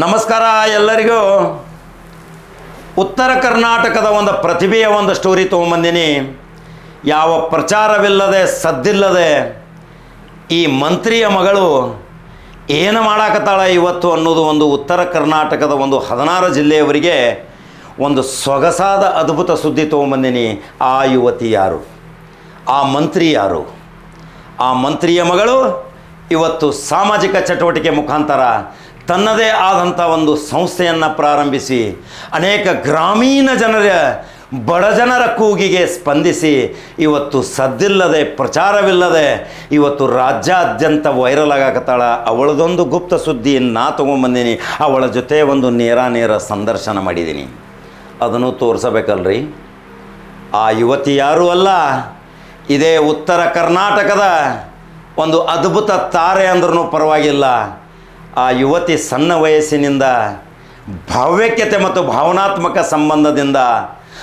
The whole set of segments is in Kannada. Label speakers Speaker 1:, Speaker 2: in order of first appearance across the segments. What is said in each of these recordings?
Speaker 1: ನಮಸ್ಕಾರ ಎಲ್ಲರಿಗೂ. ಉತ್ತರ ಕರ್ನಾಟಕದ ಒಂದು ಪ್ರತಿಭೆಯ ಒಂದು ಸ್ಟೋರಿ ತೊಗೊಂಬಂದಿನಿ. ಯಾವ ಪ್ರಚಾರವಿಲ್ಲದೆ, ಸದ್ದಿಲ್ಲದೆ ಈ ಮಂತ್ರಿಯ ಮಗಳು ಏನು ಮಾಡಾಕತ್ತಾಳೆ ಇವತ್ತು ಅನ್ನೋದು ಒಂದು ಉತ್ತರ ಕರ್ನಾಟಕದ ಒಂದು ಹದಿನಾರು ಜಿಲ್ಲೆಯವರಿಗೆ ಒಂದು ಸೊಗಸಾದ ಅದ್ಭುತ ಸುದ್ದಿ ತೊಗೊಂಬಂದಿನಿ. ಆ ಯುವತಿ ಯಾರು? ಆ ಮಂತ್ರಿ ಯಾರು? ಆ ಮಂತ್ರಿಯ ಮಗಳು ಇವತ್ತು ಸಾಮಾಜಿಕ ಚಟುವಟಿಕೆ ಮುಖಾಂತರ ತನ್ನದೇ ಆದಂಥ ಒಂದು ಸಂಸ್ಥೆಯನ್ನು ಪ್ರಾರಂಭಿಸಿ, ಅನೇಕ ಗ್ರಾಮೀಣ ಜನರ, ಬಡ ಜನರ ಕೂಗಿಗೆ ಸ್ಪಂದಿಸಿ, ಇವತ್ತು ಸದ್ದಿಲ್ಲದೆ, ಪ್ರಚಾರವಿಲ್ಲದೆ, ಇವತ್ತು ರಾಜ್ಯಾದ್ಯಂತ ವೈರಲ್ ಆಗಾಕತ್ತಾಳ. ಅವಳದೊಂದು ಗುಪ್ತ ಸುದ್ದಿ ನಾ ತೊಗೊಂಬಂದೀನಿ. ಅವಳ ಜೊತೆ ಒಂದು ನೇರ ನೇರ ಸಂದರ್ಶನ ಮಾಡಿದ್ದೀನಿ ಅದನ್ನು ತೋರಿಸಬೇಕಲ್ರಿ? ಆ ಯುವತಿ ಯಾರೂ ಅಲ್ಲ. ಇದೇ ಉತ್ತರ ಕರ್ನಾಟಕದ ಒಂದು ಅದ್ಭುತ ತಾರೆ ಅಂದ್ರೂ ಪರವಾಗಿಲ್ಲ. ಆ ಯುವತಿ ಸಣ್ಣ ವಯಸ್ಸಿನಿಂದ ಭಾವ್ಯಕ್ಯತೆ ಮತ್ತು ಭಾವನಾತ್ಮಕ ಸಂಬಂಧದಿಂದ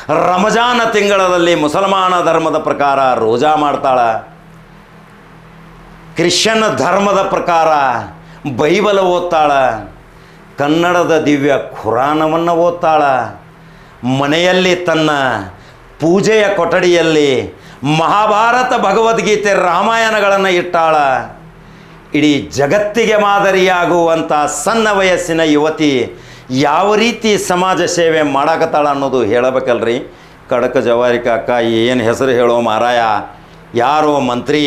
Speaker 1: ರಮಜಾನ ತಿಂಗಳಲ್ಲಿ ಮುಸಲ್ಮಾನ ಧರ್ಮದ ಪ್ರಕಾರ ರೋಜಾ ಮಾಡ್ತಾಳೆ. ಕ್ರಿಶ್ಚಿಯನ್ ಧರ್ಮದ ಪ್ರಕಾರ ಬೈಬಲ ಓದ್ತಾಳ. ಕನ್ನಡದ ದಿವ್ಯ ಖುರಾನವನ್ನು ಓದ್ತಾಳ. ಮನೆಯಲ್ಲಿ ತನ್ನ ಪೂಜೆಯ ಕೊಠಡಿಯಲ್ಲಿ ಮಹಾಭಾರತ ಭಗವದ್ಗೀತೆ ರಾಮಾಯಣಗಳನ್ನು ಇಟ್ಟಾಳ. ಇಡೀ ಜಗತ್ತಿಗೆ ಮಾದರಿಯಾಗುವಂಥ ಸಣ್ಣ ವಯಸ್ಸಿನ ಯುವತಿ ಯಾವ ರೀತಿ ಸಮಾಜ ಸೇವೆ ಮಾಡಾಕತ್ತಾಳ ಅನ್ನೋದು ಹೇಳಬೇಕಲ್ರಿ? ಕಡಕ ಜವಾರಿ ಅಕ್ಕ ಏನು ಹೆಸರು ಹೇಳೋ ಮಾರಾಯ? ಯಾರೋ ಮಂತ್ರಿ?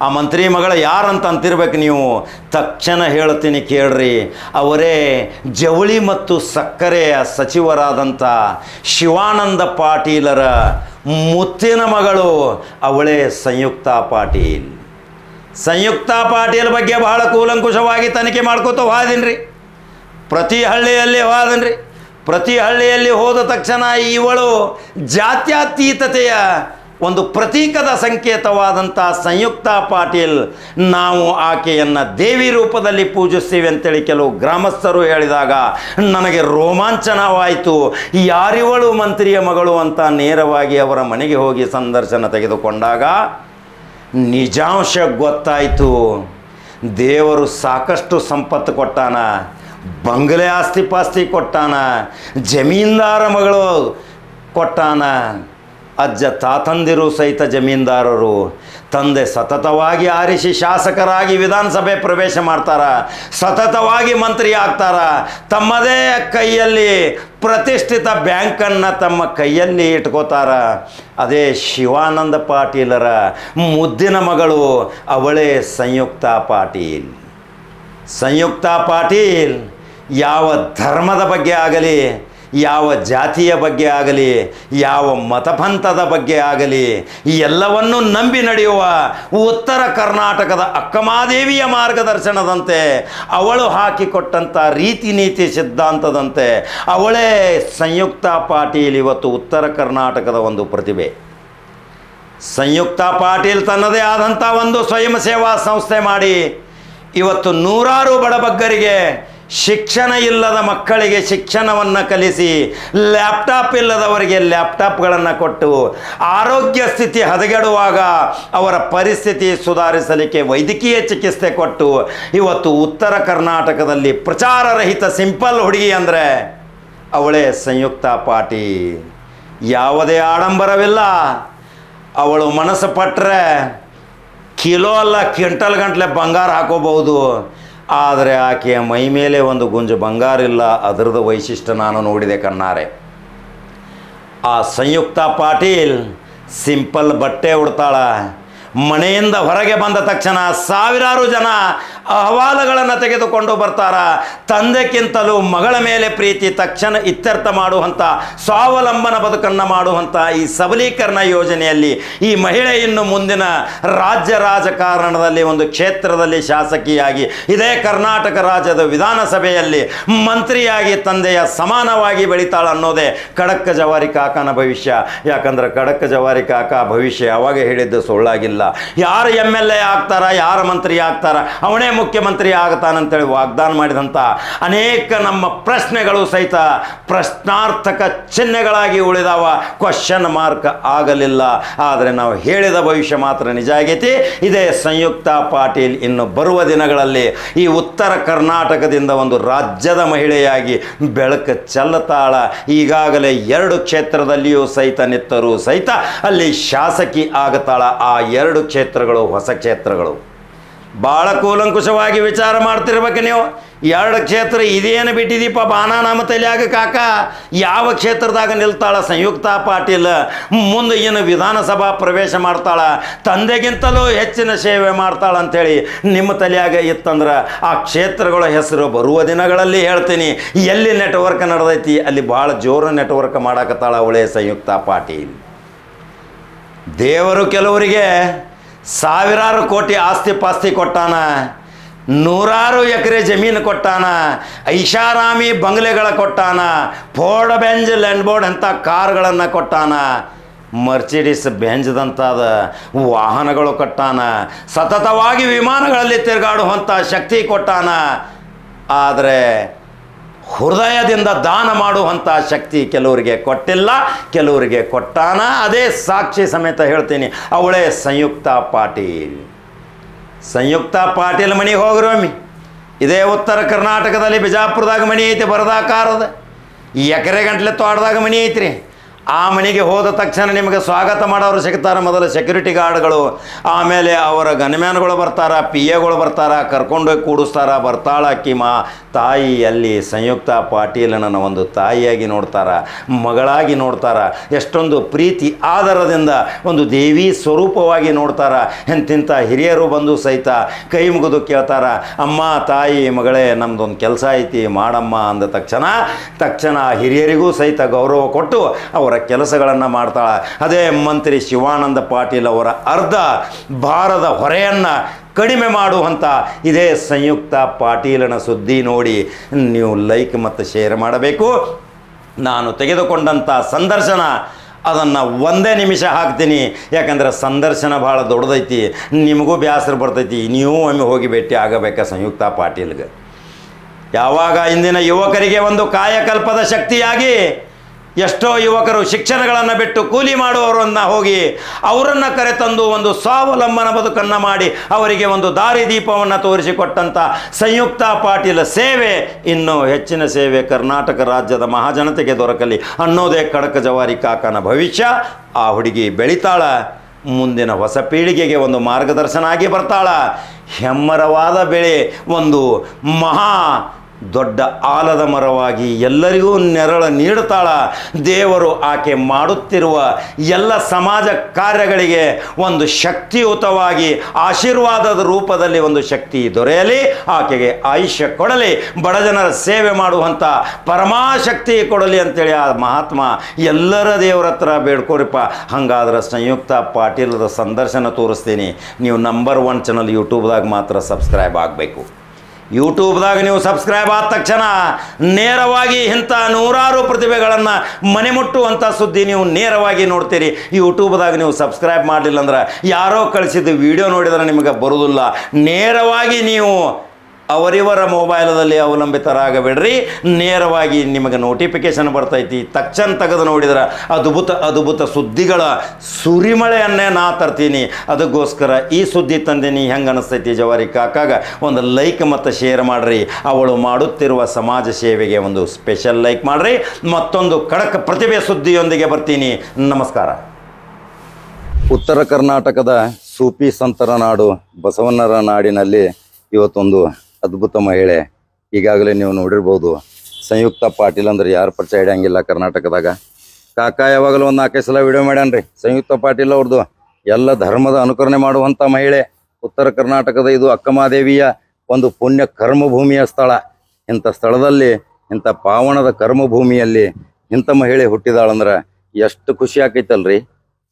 Speaker 1: ಆ ಮಂತ್ರಿ ಮಗಳ ಯಾರಂತ ಅಂತಿರ್ಬೇಕು ನೀವು? ತಕ್ಷಣ ಹೇಳ್ತೀನಿ ಕೇಳ್ರಿ. ಅವರೇ ಜವಳಿ ಮತ್ತು ಸಕ್ಕರೆಯ ಸಚಿವರಾದಂಥ ಶಿವಾನಂದ ಪಾಟೀಲರ ಮುತ್ತಿನ ಮಗಳು, ಅವಳೇ ಸಂಯುಕ್ತ ಪಾಟೀಲ್. ಸಂಯುಕ್ತ ಪಾಟೀಲ್ ಬಗ್ಗೆ ಬಹಳ ಕೂಲಂಕುಷವಾಗಿ ತನಿಖೆ ಮಾಡ್ಕೋತ ಹೋದಿನ್ರಿ. ಪ್ರತಿ ಹಳ್ಳಿಯಲ್ಲಿ ಹೋದನ್ರಿ. ಪ್ರತಿ ಹಳ್ಳಿಯಲ್ಲಿ ಹೋದ ತಕ್ಷಣ ಇವಳು ಜಾತ್ಯತೀತತೆಯ ಒಂದು ಪ್ರತೀಕದ ಸಂಕೇತವಾದಂಥ ಸಂಯುಕ್ತ ಪಾಟೀಲ್ ನಾವು ಆಕೆಯನ್ನು ದೇವಿ ರೂಪದಲ್ಲಿ ಪೂಜಿಸ್ತೀವಿ ಅಂತೇಳಿ ಕೆಲವು ಗ್ರಾಮಸ್ಥರು ಹೇಳಿದಾಗ ನನಗೆ ರೋಮಾಂಚನವಾಯಿತು. ಯಾರಿವಳು ಮಂತ್ರಿಯ ಮಗಳು ಅಂತ ನೇರವಾಗಿ ಅವರ ಮನೆಗೆ ಹೋಗಿ ಸಂದರ್ಶನ ತೆಗೆದುಕೊಂಡಾಗ ನಿಜಾಂಶ ಗೊತ್ತಾಯಿತು. ದೇವರು ಸಾಕಷ್ಟು ಸಂಪತ್ತು ಕೊಟ್ಟಾನ. ಬಂಗಲೆ ಆಸ್ತಿ ಪಾಸ್ತಿ ಕೊಟ್ಟಾನ. ಜಮೀನ್ದಾರ ಮಗಳು ಕೊಟ್ಟಾನ. ಅಜ್ಜ ತಾತಂದಿರು ಸಹಿತ ಜಮೀನ್ದಾರರು ತಂದೆ ಸತತವಾಗಿ ಆರಿಸಿ ಶಾಸಕರಾಗಿ ವಿಧಾನಸಭೆ ಪ್ರವೇಶ ಮಾಡ್ತಾರ, ಸತತವಾಗಿ ಮಂತ್ರಿ ಆಗ್ತಾರ, ತಮ್ಮದೇ ಕೈಯಲ್ಲಿ ಪ್ರತಿಷ್ಠಿತ ಬ್ಯಾಂಕನ್ನು ತಮ್ಮ ಕೈಯಲ್ಲಿ ಇಟ್ಕೋತಾರ. ಅದೇ ಶಿವಾನಂದ ಪಾಟೀಲರ ಮುದ್ದಿನ ಮಗಳು ಅವಳೇ ಸಂಯುಕ್ತ ಪಾಟೀಲ್. ಸಂಯುಕ್ತ ಪಾಟೀಲ್ ಯಾವ ಧರ್ಮದ ಬಗ್ಗೆ ಆಗಲಿ ಯಾವ ಜಾತಿಯ ಬಗ್ಗೆ ಆಗಲಿ, ಯಾವ ಮತಪಂಥದ ಬಗ್ಗೆ ಆಗಲಿ, ಈ ಎಲ್ಲವನ್ನೂ ನಂಬಿ ನಡೆಯುವ ಉತ್ತರ ಕರ್ನಾಟಕದ ಅಕ್ಕಮಾದೇವಿಯ ಮಾರ್ಗದರ್ಶನದಂತೆ, ಅವಳು ಹಾಕಿಕೊಟ್ಟಂಥ ರೀತಿ ನೀತಿ ಸಿದ್ಧಾಂತದಂತೆ, ಅವಳೇ ಸಂಯುಕ್ತ ಪಾಟೀಲ್ ಇವತ್ತು ಉತ್ತರ ಕರ್ನಾಟಕದ ಒಂದು ಪ್ರತಿಭೆ. ಸಂಯುಕ್ತ ಪಾಟೀಲ್ ತನ್ನದೇ ಆದಂಥ ಒಂದು ಸ್ವಯಂ ಸೇವಾ ಸಂಸ್ಥೆ ಮಾಡಿ, ಇವತ್ತು ನೂರಾರು ಬಡಬಗ್ಗರಿಗೆ ಶಿಕ್ಷಣ ಇಲ್ಲದ ಮಕ್ಕಳಿಗೆ ಶಿಕ್ಷಣವನ್ನು ಕಲಿಸಿ ಲ್ಯಾಪ್ಟಾಪ್ ಇಲ್ಲದವರಿಗೆ ಲ್ಯಾಪ್ಟಾಪ್ಗಳನ್ನು ಕೊಟ್ಟು ಆರೋಗ್ಯ ಸ್ಥಿತಿ ಹದಗೆಡುವಾಗ ಅವರ ಪರಿಸ್ಥಿತಿ ಸುಧಾರಿಸಲಿಕ್ಕೆ ವೈದ್ಯಕೀಯ ಚಿಕಿತ್ಸೆ ಕೊಟ್ಟು ಇವತ್ತು ಉತ್ತರ ಕರ್ನಾಟಕದಲ್ಲಿ ಪ್ರಚಾರರಹಿತ ಸಿಂಪಲ್ ಹುಡುಗಿ ಅಂದರೆ ಅವಳೇ ಸಂಯುಕ್ತ ಪಾಟಿ. ಯಾವುದೇ ಆಡಂಬರವಿಲ್ಲ. ಅವಳು ಮನಸ್ಸು ಪಟ್ಟರೆ ಕಿಲೋ ಅಲ್ಲ, ಕ್ವಿಂಟಲ್ ಗಂಟಲೆ ಬಂಗಾರ ಹಾಕೋಬಹುದು. ಆದರೆ ಆಕೆಯ ಮೈ ಮೇಲೆ ಒಂದು ಗುಂಜು ಬಂಗಾರ ಇಲ್ಲ ಅದರದ ವೈಶಿಷ್ಟ್ಯ ನಾನು ನೋಡಿದೆ ಕಣ್ಣಾರೆ. ಆ ಸಂಯುಕ್ತ ಪಾಟೀಲ್ ಸಿಂಪಲ್ ಬಟ್ಟೆ ಉಡ್ತಾಳ. ಮನೆಯಿಂದ ಹೊರಗೆ ಬಂದ ತಕ್ಷಣ ಸಾವಿರಾರು ಜನ ಅಹವಾಲುಗಳನ್ನು ತೆಗೆದುಕೊಂಡು ಬರ್ತಾರ. ತಂದೆಕ್ಕಿಂತಲೂ ಮಗಳ ಮೇಲೆ ಪ್ರೀತಿ ತಕ್ಷಣ ಇತ್ಯರ್ಥ ಮಾಡುವಂಥ ಸ್ವಾವಲಂಬನ ಬದುಕನ್ನು ಮಾಡುವಂಥ ಈ ಸಬಲೀಕರಣ ಯೋಜನೆಯಲ್ಲಿ ಈ ಮಹಿಳೆ ಇನ್ನು ಮುಂದಿನ ರಾಜ್ಯ ರಾಜಕಾರಣದಲ್ಲಿ ಒಂದು ಕ್ಷೇತ್ರದಲ್ಲಿ ಶಾಸಕಿಯಾಗಿ, ಇದೇ ಕರ್ನಾಟಕ ರಾಜ್ಯದ ವಿಧಾನಸಭೆಯಲ್ಲಿ ಮಂತ್ರಿಯಾಗಿ ತಂದೆಯ ಸಮಾನವಾಗಿ ಬೆಳಿತಾಳ ಅನ್ನೋದೇ ಖಡಕ್ಕ ಜವಾರಿ ಕಾಕನ ಭವಿಷ್ಯ. ಯಾಕಂದ್ರೆ ಖಡಕ್ಕ ಜವಾರಿ ಕಾಕ ಭವಿಷ್ಯ ಯಾವಾಗ ಹೇಳಿದ್ದು ಸುಳ್ಳಾಗಿಲ್ಲ. ಯಾರು ಎಂ ಎಲ್ ಎ ಆಗ್ತಾರ, ಯಾರು ಮಂತ್ರಿ ಆಗ್ತಾರ, ಅವನೇ ಮುಖ್ಯಮಂತ್ರಿ ಆಗ್ತಾನಂತೇಳಿ ವಾಗ್ದಾನ ಮಾಡಿದಂಥ ಅನೇಕ ನಮ್ಮ ಪ್ರಶ್ನೆಗಳು ಸಹಿತ ಪ್ರಶ್ನಾರ್ಥಕ ಚಿಹ್ನೆಗಳಾಗಿ ಉಳಿದಾವ. ಕ್ವಶನ್ ಮಾರ್ಕ್ ಆಗಲಿಲ್ಲ. ಆದರೆ ನಾವು ಹೇಳಿದ ಭವಿಷ್ಯ ಮಾತ್ರ ನಿಜ ಆಗೈತಿ. ಇದೇ ಸಂಯುಕ್ತ ಪಾಟೀಲ್ ಇನ್ನು ಬರುವ ದಿನಗಳಲ್ಲಿ ಈ ಉತ್ತರ ಕರ್ನಾಟಕದಿಂದ ಒಂದು ರಾಜ್ಯದ ಮಹಿಳೆಯಾಗಿ ಬೆಳಕು ಚೆಲ್ಲತಾಳ ಈಗಾಗಲೇ ಎರಡು ಕ್ಷೇತ್ರದಲ್ಲಿಯೂ ಸಹಿತ ನಿತ್ತರೂ ಸಹಿತ ಅಲ್ಲಿ ಶಾಸಕಿ ಆಗತಾಳ. ಆ ಎರಡು ಕ್ಷೇತ್ರಗಳು ಹೊಸ ಕ್ಷೇತ್ರಗಳು. ಭಾಳ ಕೂಲಂಕುಷವಾಗಿ ವಿಚಾರ ಮಾಡ್ತಿರ್ಬೇಕು ನೀವು. ಎರಡು ಕ್ಷೇತ್ರ ಇದೇನು ಬಿಟ್ಟಿದೀಪ ಬಾನಾ ನಮ್ಮ ತಲೆಯಾಗ ಕಾಕ? ಯಾವ ಕ್ಷೇತ್ರದಾಗ ನಿಲ್ತಾಳ ಸಂಯುಕ್ತ ಪಾಟೀಲ್? ಮುಂದೆ ಏನು ವಿಧಾನಸಭಾ ಪ್ರವೇಶ ಮಾಡ್ತಾಳ. ತಂದೆಗಿಂತಲೂ ಹೆಚ್ಚಿನ ಸೇವೆ ಮಾಡ್ತಾಳ ಅಂಥೇಳಿ ನಿಮ್ಮ ತಲೆಯಾಗ ಇತ್ತಂದ್ರೆ ಆ ಕ್ಷೇತ್ರಗಳ ಹೆಸರು ಬರುವ ದಿನಗಳಲ್ಲಿ ಹೇಳ್ತೀನಿ. ಎಲ್ಲಿ ನೆಟ್ವರ್ಕ್ ನಡೆದೈತಿ, ಅಲ್ಲಿ ಭಾಳ ಜೋರು ನೆಟ್ವರ್ಕ್ ಮಾಡಾಕತ್ತಾಳ ಅವಳೇ ಸಂಯುಕ್ತ ಪಾಟೀಲ್. ದೇವರು ಕೆಲವರಿಗೆ ಸಾವಿರಾರು ಕೋಟಿ ಆಸ್ತಿ ಪಾಸ್ತಿ ಕೊಟ್ಟಾನ, ನೂರಾರು ಎಕರೆ ಜಮೀನು ಕೊಟ್ಟಾನ, ಐಷಾರಾಮಿ ಬಂಗ್ಲೆಗಳ ಕೊಟ್ಟಾನ, ಫೋರ್ಡ್ ಬೆಂಜ್ ಲ್ಯಾಂಡ್ ಬೋರ್ಡ್ ಅಂತ ಕಾರ್ಗಳನ್ನು ಕೊಟ್ಟಾನ, ಮರ್ಸಿಡಿಸ್ ಬೆಂಜ್ದಂತಾದ ವಾಹನಗಳು ಕೊಟ್ಟಾನ, ಸತತವಾಗಿ ವಿಮಾನಗಳಲ್ಲಿ ತಿರುಗಾಡುವಂಥ ಶಕ್ತಿ ಕೊಟ್ಟಾನ, ಆದರೆ ಹೃದಯದಿಂದ ದಾನ ಮಾಡುವಂಥ ಶಕ್ತಿ ಕೆಲವರಿಗೆ ಕೊಟ್ಟಿಲ್ಲ, ಕೆಲವರಿಗೆ ಕೊಟ್ಟಾನ. ಅದೇ ಸಾಕ್ಷಿ ಸಮೇತ ಹೇಳ್ತೀನಿ, ಅವಳೇ ಸಂಯುಕ್ತ ಪಾಟೀಲ್. ಸಂಯುಕ್ತ ಪಾಟೀಲ್ ಮನೆಗೆ ಹೋಗ್ರಿ ಒಮ್ಮೆ. ಇದೇ ಉತ್ತರ ಕರ್ನಾಟಕದಲ್ಲಿ ಬಿಜಾಪುರದಾಗ ಮನೆ ಐತಿ, ಬರದಾಕಾರದ. ಎಕರೆ ಗಂಟ್ಲೆ ತೋಟದಾಗ ಮನೆ ಐತ್ರಿ. ಆ ಮನೆಗೆ ಹೋದ ತಕ್ಷಣ ನಿಮಗೆ ಸ್ವಾಗತ ಮಾಡೋರು ಸಿಗ್ತಾರೆ ಮೊದಲು ಸೆಕ್ಯೂರಿಟಿ ಗಾರ್ಡ್ಗಳು ಆಮೇಲೆ ಅವರ ಗನ್ಮ್ಯಾನ್ಗಳು ಬರ್ತಾರ ಪಿ ಎಗಳು ಬರ್ತಾರ ಕರ್ಕೊಂಡೋಗಿ ಕೂಡಿಸ್ತಾರೆ, ಬರ್ತಾಳ ಅಕ್ಕಿ ಮಾ ತಾಯಿ ಅಲ್ಲಿ ಸಂಯುಕ್ತ ಪಾಟೀಲನನ್ನು ಒಂದು ತಾಯಿಯಾಗಿ ನೋಡ್ತಾರೆ, ಮಗಳಾಗಿ ನೋಡ್ತಾರೆ, ಎಷ್ಟೊಂದು ಪ್ರೀತಿ ಆಧಾರದಿಂದ ಒಂದು ದೇವಿ ಸ್ವರೂಪವಾಗಿ ನೋಡ್ತಾರೆ. ಎಂತಿಂಥ ಹಿರಿಯರು ಬಂದು ಸಹಿತ ಕೈ ಮುಗಿದು ಕೇಳ್ತಾರ, ಅಮ್ಮ, ತಾಯಿ, ಮಗಳೇ, ನಮ್ದೊಂದು ಕೆಲಸ ಐತಿ, ಮಾಡಮ್ಮ ಅಂದ ತಕ್ಷಣ ತಕ್ಷಣ ಹಿರಿಯರಿಗೂ ಸಹಿತ ಗೌರವ ಕೊಟ್ಟು ಅವರ ಕೆಲಸಗಳನ್ನು ಮಾಡ್ತಾಳೆ. ಅದೇ ಮಂತ್ರಿ ಶಿವಾನಂದ ಪಾಟೀಲ್ ಅವರ ಅರ್ಧ ಭಾರದ ಹೊರೆಯನ್ನು ಕಡಿಮೆ ಮಾಡುವಂಥ ಇದೇ ಸಂಯುಕ್ತ ಪಾಟೀಲನ ಸುದ್ದಿ ನೋಡಿ ನೀವು ಲೈಕ್ ಮತ್ತು ಶೇರ್ ಮಾಡಬೇಕು. ನಾನು ತೆಗೆದುಕೊಂಡಂಥ ಸಂದರ್ಶನ ಅದನ್ನು ಒಂದೇ ನಿಮಿಷ ಹಾಕ್ತೀನಿ. ಯಾಕಂದ್ರೆ ಸಂದರ್ಶನ ಭಾಳ ದೊಡ್ಡದೈತಿ. ನಿಮಗೂ ಬೇಸರ ಬರ್ತೈತಿ. ನೀವು ಒಮ್ಮೆ ಹೋಗಿ ಭೇಟಿ ಆಗಬೇಕಾ ಸಂಯುಕ್ತ ಪಾಟೀಲ್ಗೆ? ಯಾವಾಗ ಇಂದಿನ ಯುವಕರಿಗೆ ಒಂದು ಕಾಯಕಲ್ಪದ ಶಕ್ತಿಯಾಗಿ ಎಷ್ಟೋ ಯುವಕರು ಶಿಕ್ಷಣಗಳನ್ನು ಬಿಟ್ಟು ಕೂಲಿ ಮಾಡುವವರನ್ನು ಹೋಗಿ ಅವರನ್ನು ಕರೆತಂದು ಒಂದು ಸ್ವಾವಲಂಬನ ಬದುಕನ್ನು ಮಾಡಿ ಅವರಿಗೆ ಒಂದು ದಾರಿ ದೀಪವನ್ನು ತೋರಿಸಿಕೊಟ್ಟಂಥ ಸಂಯುಕ್ತ ಪಾಟೀಲ ಸೇವೆ ಇನ್ನೂ ಹೆಚ್ಚಿನ ಸೇವೆ ಕರ್ನಾಟಕ ರಾಜ್ಯದ ಮಹಾಜನತೆಗೆ ದೊರಕಲಿ ಅನ್ನೋದೇ ಕಡಕ ಜವಾರಿ ಕಾಕನ ಭವಿಷ್ಯ. ಆ ಹುಡುಗಿ ಬೆಳಿತಾಳ, ಮುಂದಿನ ಹೊಸ ಪೀಳಿಗೆಗೆ ಒಂದು ಮಾರ್ಗದರ್ಶನ ಆಗಿ ಬರ್ತಾಳ. ಹೆಮ್ಮರವಾದ ಬೆಳೆ, ಒಂದು ಮಹಾ ದೊಡ್ಡ ಆಲದ ಮರವಾಗಿ ಎಲ್ಲರಿಗೂ ನೆರಳು ನೀಡುತ್ತಾಳ. ದೇವರು ಆಕೆ ಮಾಡುತ್ತಿರುವ ಎಲ್ಲ ಸಮಾಜ ಕಾರ್ಯಗಳಿಗೆ ಒಂದು ಶಕ್ತಿಯುತವಾಗಿ ಆಶೀರ್ವಾದದ ರೂಪದಲ್ಲಿ ಒಂದು ಶಕ್ತಿ ದೊರೆಯಲಿ, ಆಕೆಗೆ ಆಯುಷ್ಯ ಕೊಡಲಿ ಬಡಜನರ ಸೇವೆ ಮಾಡುವಂಥ ಪರಮಾಶಕ್ತಿ ಕೊಡಲಿ ಅಂತೇಳಿ ಆ ಮಹಾತ್ಮ ಎಲ್ಲರ ದೇವರ ಹತ್ರ ಬೇಡ್ಕೋರಿಪ್ಪ. ಹಂಗಾದ್ರೆ ಸಂಯುಕ್ತ ಪಾಟೀಲದ ಸಂದರ್ಶನ ತೋರಿಸ್ತೀನಿ. ನೀವು ನಂಬರ್ ಒನ್ ಚಾನಲ್ ಯೂಟ್ಯೂಬ್ದಾಗ ಮಾತ್ರ ಸಬ್ಸ್ಕ್ರೈಬ್ ಆಗಬೇಕು. ಯೂಟ್ಯೂಬ್ದಾಗ ನೀವು ಸಬ್ಸ್ಕ್ರೈಬ್ ಆದ ತಕ್ಷಣ ನೇರವಾಗಿ ಇಂಥ ನೂರಾರು ಪ್ರತಿಭೆಗಳನ್ನು ಮನೆ ಮುಟ್ಟುವಂಥ ಸುದ್ದಿ ನೀವು ನೇರವಾಗಿ ನೋಡ್ತೀರಿ. ಯೂಟ್ಯೂಬ್ದಾಗ ನೀವು ಸಬ್ಸ್ಕ್ರೈಬ್ ಮಾಡಲಿಲ್ಲ ಅಂದ್ರೆ ಯಾರೋ ಕಳಿಸಿದ ವಿಡಿಯೋ ನೋಡಿದ್ರೆ ನಿಮಗೆ ಬರೋದಿಲ್ಲ ನೇರವಾಗಿ ನೀವು ಅವರಿವರ ಮೊಬೈಲದಲ್ಲಿ ಅವಲಂಬಿತರಾಗಬೇಡ್ರಿ. ನೇರವಾಗಿ ನಿಮಗೆ ನೋಟಿಫಿಕೇಶನ್ ಬರ್ತೈತಿ. ತಕ್ಷಣ ತೆಗೆದು ನೋಡಿದ್ರೆ ಅದ್ಭುತ ಅದ್ಭುತ ಸುದ್ದಿಗಳ ಸುರಿಮಳೆಯನ್ನೇ ನಾ ತರ್ತೀನಿ. ಅದಕ್ಕೋಸ್ಕರ ಈ ಸುದ್ದಿ ತಂದಿನಿ ಹೆಂಗೆ ಅನಿಸ್ತೈತಿ ಜವಾರಿ ಕಾಕಾಗ? ಒಂದು ಲೈಕ್ ಮತ್ತು ಶೇರ್ ಮಾಡಿರಿ. ಅವಳು ಮಾಡುತ್ತಿರುವ ಸಮಾಜ ಸೇವೆಗೆ ಒಂದು ಸ್ಪೆಷಲ್ ಲೈಕ್ ಮಾಡಿರಿ. ಮತ್ತೊಂದು ಖಡಕ್ ಪ್ರತಿಭೆ ಸುದ್ದಿಯೊಂದಿಗೆ ಬರ್ತೀನಿ. ನಮಸ್ಕಾರ.
Speaker 2: ಉತ್ತರ ಕರ್ನಾಟಕದ ಸೂಪಿ ಸಂತರ ನಾಡು ಬಸವಣ್ಣರ ನಾಡಿನಲ್ಲಿ ಇವತ್ತೊಂದು ಅದ್ಭುತ ಮಹಿಳೆ. ಈಗಾಗಲೇ ನೀವು ನೋಡಿರ್ಬೋದು, ಸಂಯುಕ್ತ ಪಾಟೀಲ್ ಅಂದ್ರೆ ಯಾರು ಪರಿಚಯ ಇಡಂಗಿಲ್ಲ ಕರ್ನಾಟಕದಾಗ. ಕಾಕ, ಯಾವಾಗಲೂ ಒಂದು ನಾಲ್ಕೈದು ಸಲ ವಿಡಿಯೋ ಮಾಡ್ಯಾನ್ರಿ. ಸಂಯುಕ್ತ ಪಾಟೀಲ್ ಅವ್ರದ್ದು ಎಲ್ಲ ಧರ್ಮದ ಅನುಕರಣೆ ಮಾಡುವಂಥ ಮಹಿಳೆ. ಉತ್ತರ ಕರ್ನಾಟಕದ ಇದು ಅಕ್ಕಮಾದೇವಿಯ ಒಂದು ಪುಣ್ಯ ಕರ್ಮಭೂಮಿಯ ಸ್ಥಳ. ಇಂಥ ಸ್ಥಳದಲ್ಲಿ, ಇಂಥ ಪಾವನದ ಕರ್ಮಭೂಮಿಯಲ್ಲಿ ಇಂಥ ಮಹಿಳೆ ಹುಟ್ಟಿದಾಳಂದ್ರೆ ಎಷ್ಟು ಖುಷಿ ಆಕೈತಲ್ರಿ.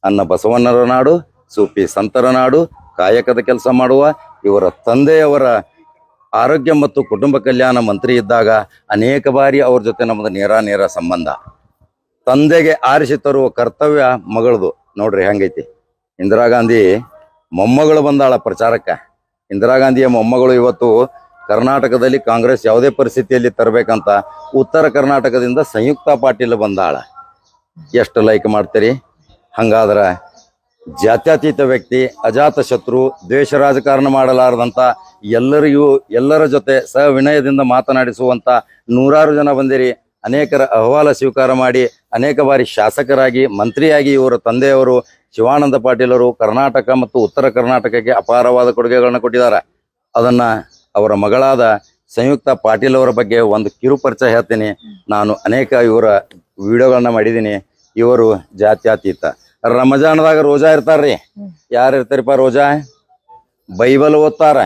Speaker 2: ಅನ್ನ ಬಸವಣ್ಣರ ನಾಡು ಸೂಪಿ ಸಂತರ ನಾಡು, ಕಾಯಕದ ಕೆಲಸ ಮಾಡುವ ಇವರ ತಂದೆಯವರ ಆರೋಗ್ಯ ಮತ್ತು ಕುಟುಂಬ ಕಲ್ಯಾಣ ಮಂತ್ರಿ ಇದ್ದಾಗ ಅನೇಕ ಬಾರಿ ಅವ್ರ ಜೊತೆ ನಮ್ಮದು ನೇರ ನೇರ ಸಂಬಂಧ. ತಂದೆಗೆ ಆರಿಸಿ ತರುವ ಕರ್ತವ್ಯ ಮಗಳದು. ನೋಡ್ರಿ ಹೆಂಗೈತಿ. ಇಂದಿರಾ ಗಾಂಧಿ ಮೊಮ್ಮಗಳು ಬಂದಾಳ ಪ್ರಚಾರಕ್ಕೆ. ಇಂದಿರಾ ಗಾಂಧಿಯ ಮೊಮ್ಮಗಳು ಇವತ್ತು ಕರ್ನಾಟಕದಲ್ಲಿ ಕಾಂಗ್ರೆಸ್ ಯಾವುದೇ ಪರಿಸ್ಥಿತಿಯಲ್ಲಿ ತರಬೇಕಂತ ಉತ್ತರ ಕರ್ನಾಟಕದಿಂದ ಸಂಯುಕ್ತ ಪಾಟೀಲ್ ಬಂದಾಳ. ಎಷ್ಟು ಲೈಕ್ ಮಾಡ್ತೀರಿ? ಹಂಗಾದ್ರ ಜಾತ್ಯತೀತ ವ್ಯಕ್ತಿ, ಅಜಾತ ಶತ್ರು, ದ್ವೇಷ ರಾಜಕಾರಣ ಮಾಡಲಾರದಂತ ಎಲ್ಲರಿಗೂ, ಎಲ್ಲರ ಜೊತೆ ಸಹವಿನಯದಿಂದ ಮಾತನಾಡಿಸುವಂತ ನೂರಾರು ಜನ ಬಂದಿರಿ. ಅನೇಕರ ಅಹವಾಲ ಸ್ವೀಕಾರ ಮಾಡಿ, ಅನೇಕ ಬಾರಿ ಶಾಸಕರಾಗಿ, ಮಂತ್ರಿಯಾಗಿ ಇವರ ತಂದೆಯವರು, ಶಿವಾನಂದ ಪಾಟೀಲರು ಕರ್ನಾಟಕ ಮತ್ತು ಉತ್ತರ ಕರ್ನಾಟಕಕ್ಕೆ ಅಪಾರವಾದ ಕೊಡುಗೆಗಳನ್ನು ಕೊಟ್ಟಿದ್ದಾರೆ. ಅದನ್ನ ಅವರ ಮಗಳಾದ ಸಂಯುಕ್ತ ಪಾಟೀಲ್ ಅವರ ಬಗ್ಗೆ ಒಂದು ಕಿರು ಪರಿಚಯ ಹೇಳ್ತೀನಿ. ನಾನು ಅನೇಕ ಇವರ ವಿಡಿಯೋಗಳನ್ನ ಮಾಡಿದ್ದೀನಿ. ಇವರು ಜಾತ್ಯತೀತ. ರಮಜಾನದಾಗ ರೋಜಾ ಇರ್ತಾರ್ರಿ. ಯಾರು ಇರ್ತಾರಪ್ಪ ರೋಜಾ? ಬೈಬಲ್ ಓದ್ತಾರ.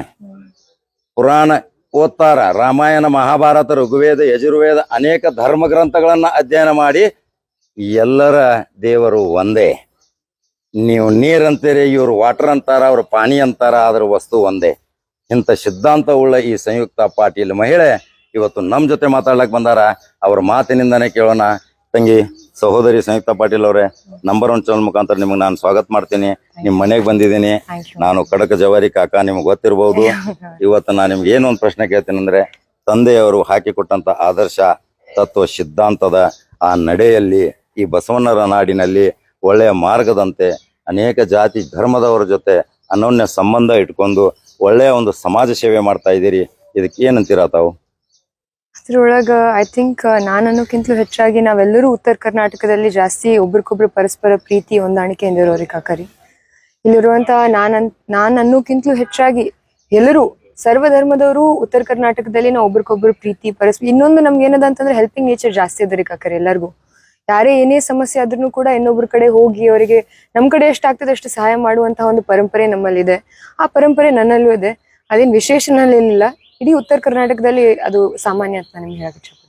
Speaker 2: ಪುರಾಣ ಓದ್ತಾರ. ರಾಮಾಯಣ ಮಹಾಭಾರತ ಋಗ್ವೇದ ಯಜುರ್ವೇದ ಅನೇಕ ಧರ್ಮ ಗ್ರಂಥಗಳನ್ನ ಅಧ್ಯಯನ ಮಾಡಿ ಎಲ್ಲರ ದೇವರು ಒಂದೇ. ನೀವು ನೀರಂತೀರಿ ಇವರು ವಾಟರ್ ಅಂತಾರ ಅವ್ರ ಪಾನಿ ಅಂತಾರ ಅದ್ರ ವಸ್ತು ಒಂದೇ. ಇಂಥ ಸಿದ್ಧಾಂತ ಉಳ್ಳ ಈ ಸಂಯುಕ್ತ ಪಾಟೀಲ್ ಮಹಿಳೆ ಇವತ್ತು ನಮ್ಮ ಜೊತೆ ಮಾತಾಡ್ಲಕ್ ಬಂದಾರ. ಅವ್ರ ಮಾತಿನಿಂದನೇ ಕೇಳೋಣ. ತಂಗಿ ಸಹೋದರಿ ಸಂಯುಕ್ತ ಪಾಟೀಲ್ ಅವರೇ ನಂಬರ್ ಒನ್ ಚಾನಲ್ ಮುಖಾಂತರ ನಿಮ್ಗೆ ನಾನು ಸ್ವಾಗತ ಮಾಡ್ತೀನಿ. ನಿಮ್ಮ ಮನೆಗೆ ಬಂದಿದ್ದೀನಿ. ನಾನು ಕಡಕ ಜವಾರಿ ಕಾಕ ನಿಮ್ಗೆ ಗೊತ್ತಿರಬಹುದು ಇವತ್ತು ನಾನು ನಿಮ್ಗೆ ಏನು ಒಂದು ಪ್ರಶ್ನೆ ಕೇಳ್ತೀನಿ ಅಂದ್ರೆ ತಂದೆಯವರು ಹಾಕಿಕೊಟ್ಟಂತ ಆದರ್ಶ ತತ್ವ ಸಿದ್ಧಾಂತದ ಆ ನಡೆಯಲ್ಲಿ ಈ ಬಸವಣ್ಣರ ನಾಡಿನಲ್ಲಿ ಒಳ್ಳೆಯ ಮಾರ್ಗದಂತೆ ಅನೇಕ ಜಾತಿ ಧರ್ಮದವರ ಜೊತೆ ಅನೋನ್ಯ ಸಂಬಂಧ ಇಟ್ಕೊಂಡು ಒಳ್ಳೆಯ ಒಂದು ಸಮಾಜ ಸೇವೆ ಮಾಡ್ತಾ ಇದ್ದೀರಿ. ಇದಕ್ಕೆ ಏನಂತೀರಾ ತಾವು?
Speaker 3: ಅದ್ರೊಳಗ ಐ ಥಿಂಕ್ ನಾನು ಅನ್ನೋಕ್ಕಿಂತಲೂ ಹೆಚ್ಚಾಗಿ ನಾವೆಲ್ಲರೂ ಉತ್ತರ ಕರ್ನಾಟಕದಲ್ಲಿ ಜಾಸ್ತಿ ಒಬ್ರಿಗೊಬ್ರು ಪರಸ್ಪರ ಪ್ರೀತಿ ಹೊಂದಾಣಿಕೆಯಿಂದ ಇರೋರಿ ಕಾಕರಿ. ಇಲ್ಲಿರುವಂತಹ ನಾನ್ ನಾನ್ ಅನ್ನೋಕ್ಕಿಂತಲೂ ಹೆಚ್ಚಾಗಿ ಎಲ್ಲರೂ ಸರ್ವ ಧರ್ಮದವರು ಉತ್ತರ ಕರ್ನಾಟಕದಲ್ಲಿ ನಾವು ಒಬ್ರಿಗೊಬ್ರು ಪ್ರೀತಿ ಪರಸ್ಪರ ಇನ್ನೊಂದು ನಮ್ಗೆ ಏನದ ಅಂತಂದ್ರೆ ಹೆಲ್ಪಿಂಗ್ ನೇಚರ್ ಜಾಸ್ತಿ ಅದ ರೀ ಕಾಕರಿ ಎಲ್ಲರಿಗೂ. ಯಾರೇ ಏನೇ ಸಮಸ್ಯೆ ಆದ್ರೂ ಕೂಡ ಇನ್ನೊಬ್ರ ಕಡೆ ಹೋಗಿ ಅವರಿಗೆ ನಮ್ ಕಡೆ ಎಷ್ಟಾಗ್ತದೆ ಅಷ್ಟು ಸಹಾಯ ಮಾಡುವಂತಹ ಒಂದು ಪರಂಪರೆ ನಮ್ಮಲ್ಲಿದೆ. ಆ ಪರಂಪರೆ ನನ್ನಲ್ಲೂ ಇದೆ. ಅದೇನು ವಿಶೇಷ ನನ್ನೇನಿಲ್ಲ. ಇಡೀ ಉತ್ತರ ಕರ್ನಾಟಕದಲ್ಲಿ ಅದು ಸಾಮಾನ್ಯ ಅಂತ ನಿಮ್ಗೆ ಹೇಳಕ್ ಇಷ್ಟಪಡ್ತೀನಿ.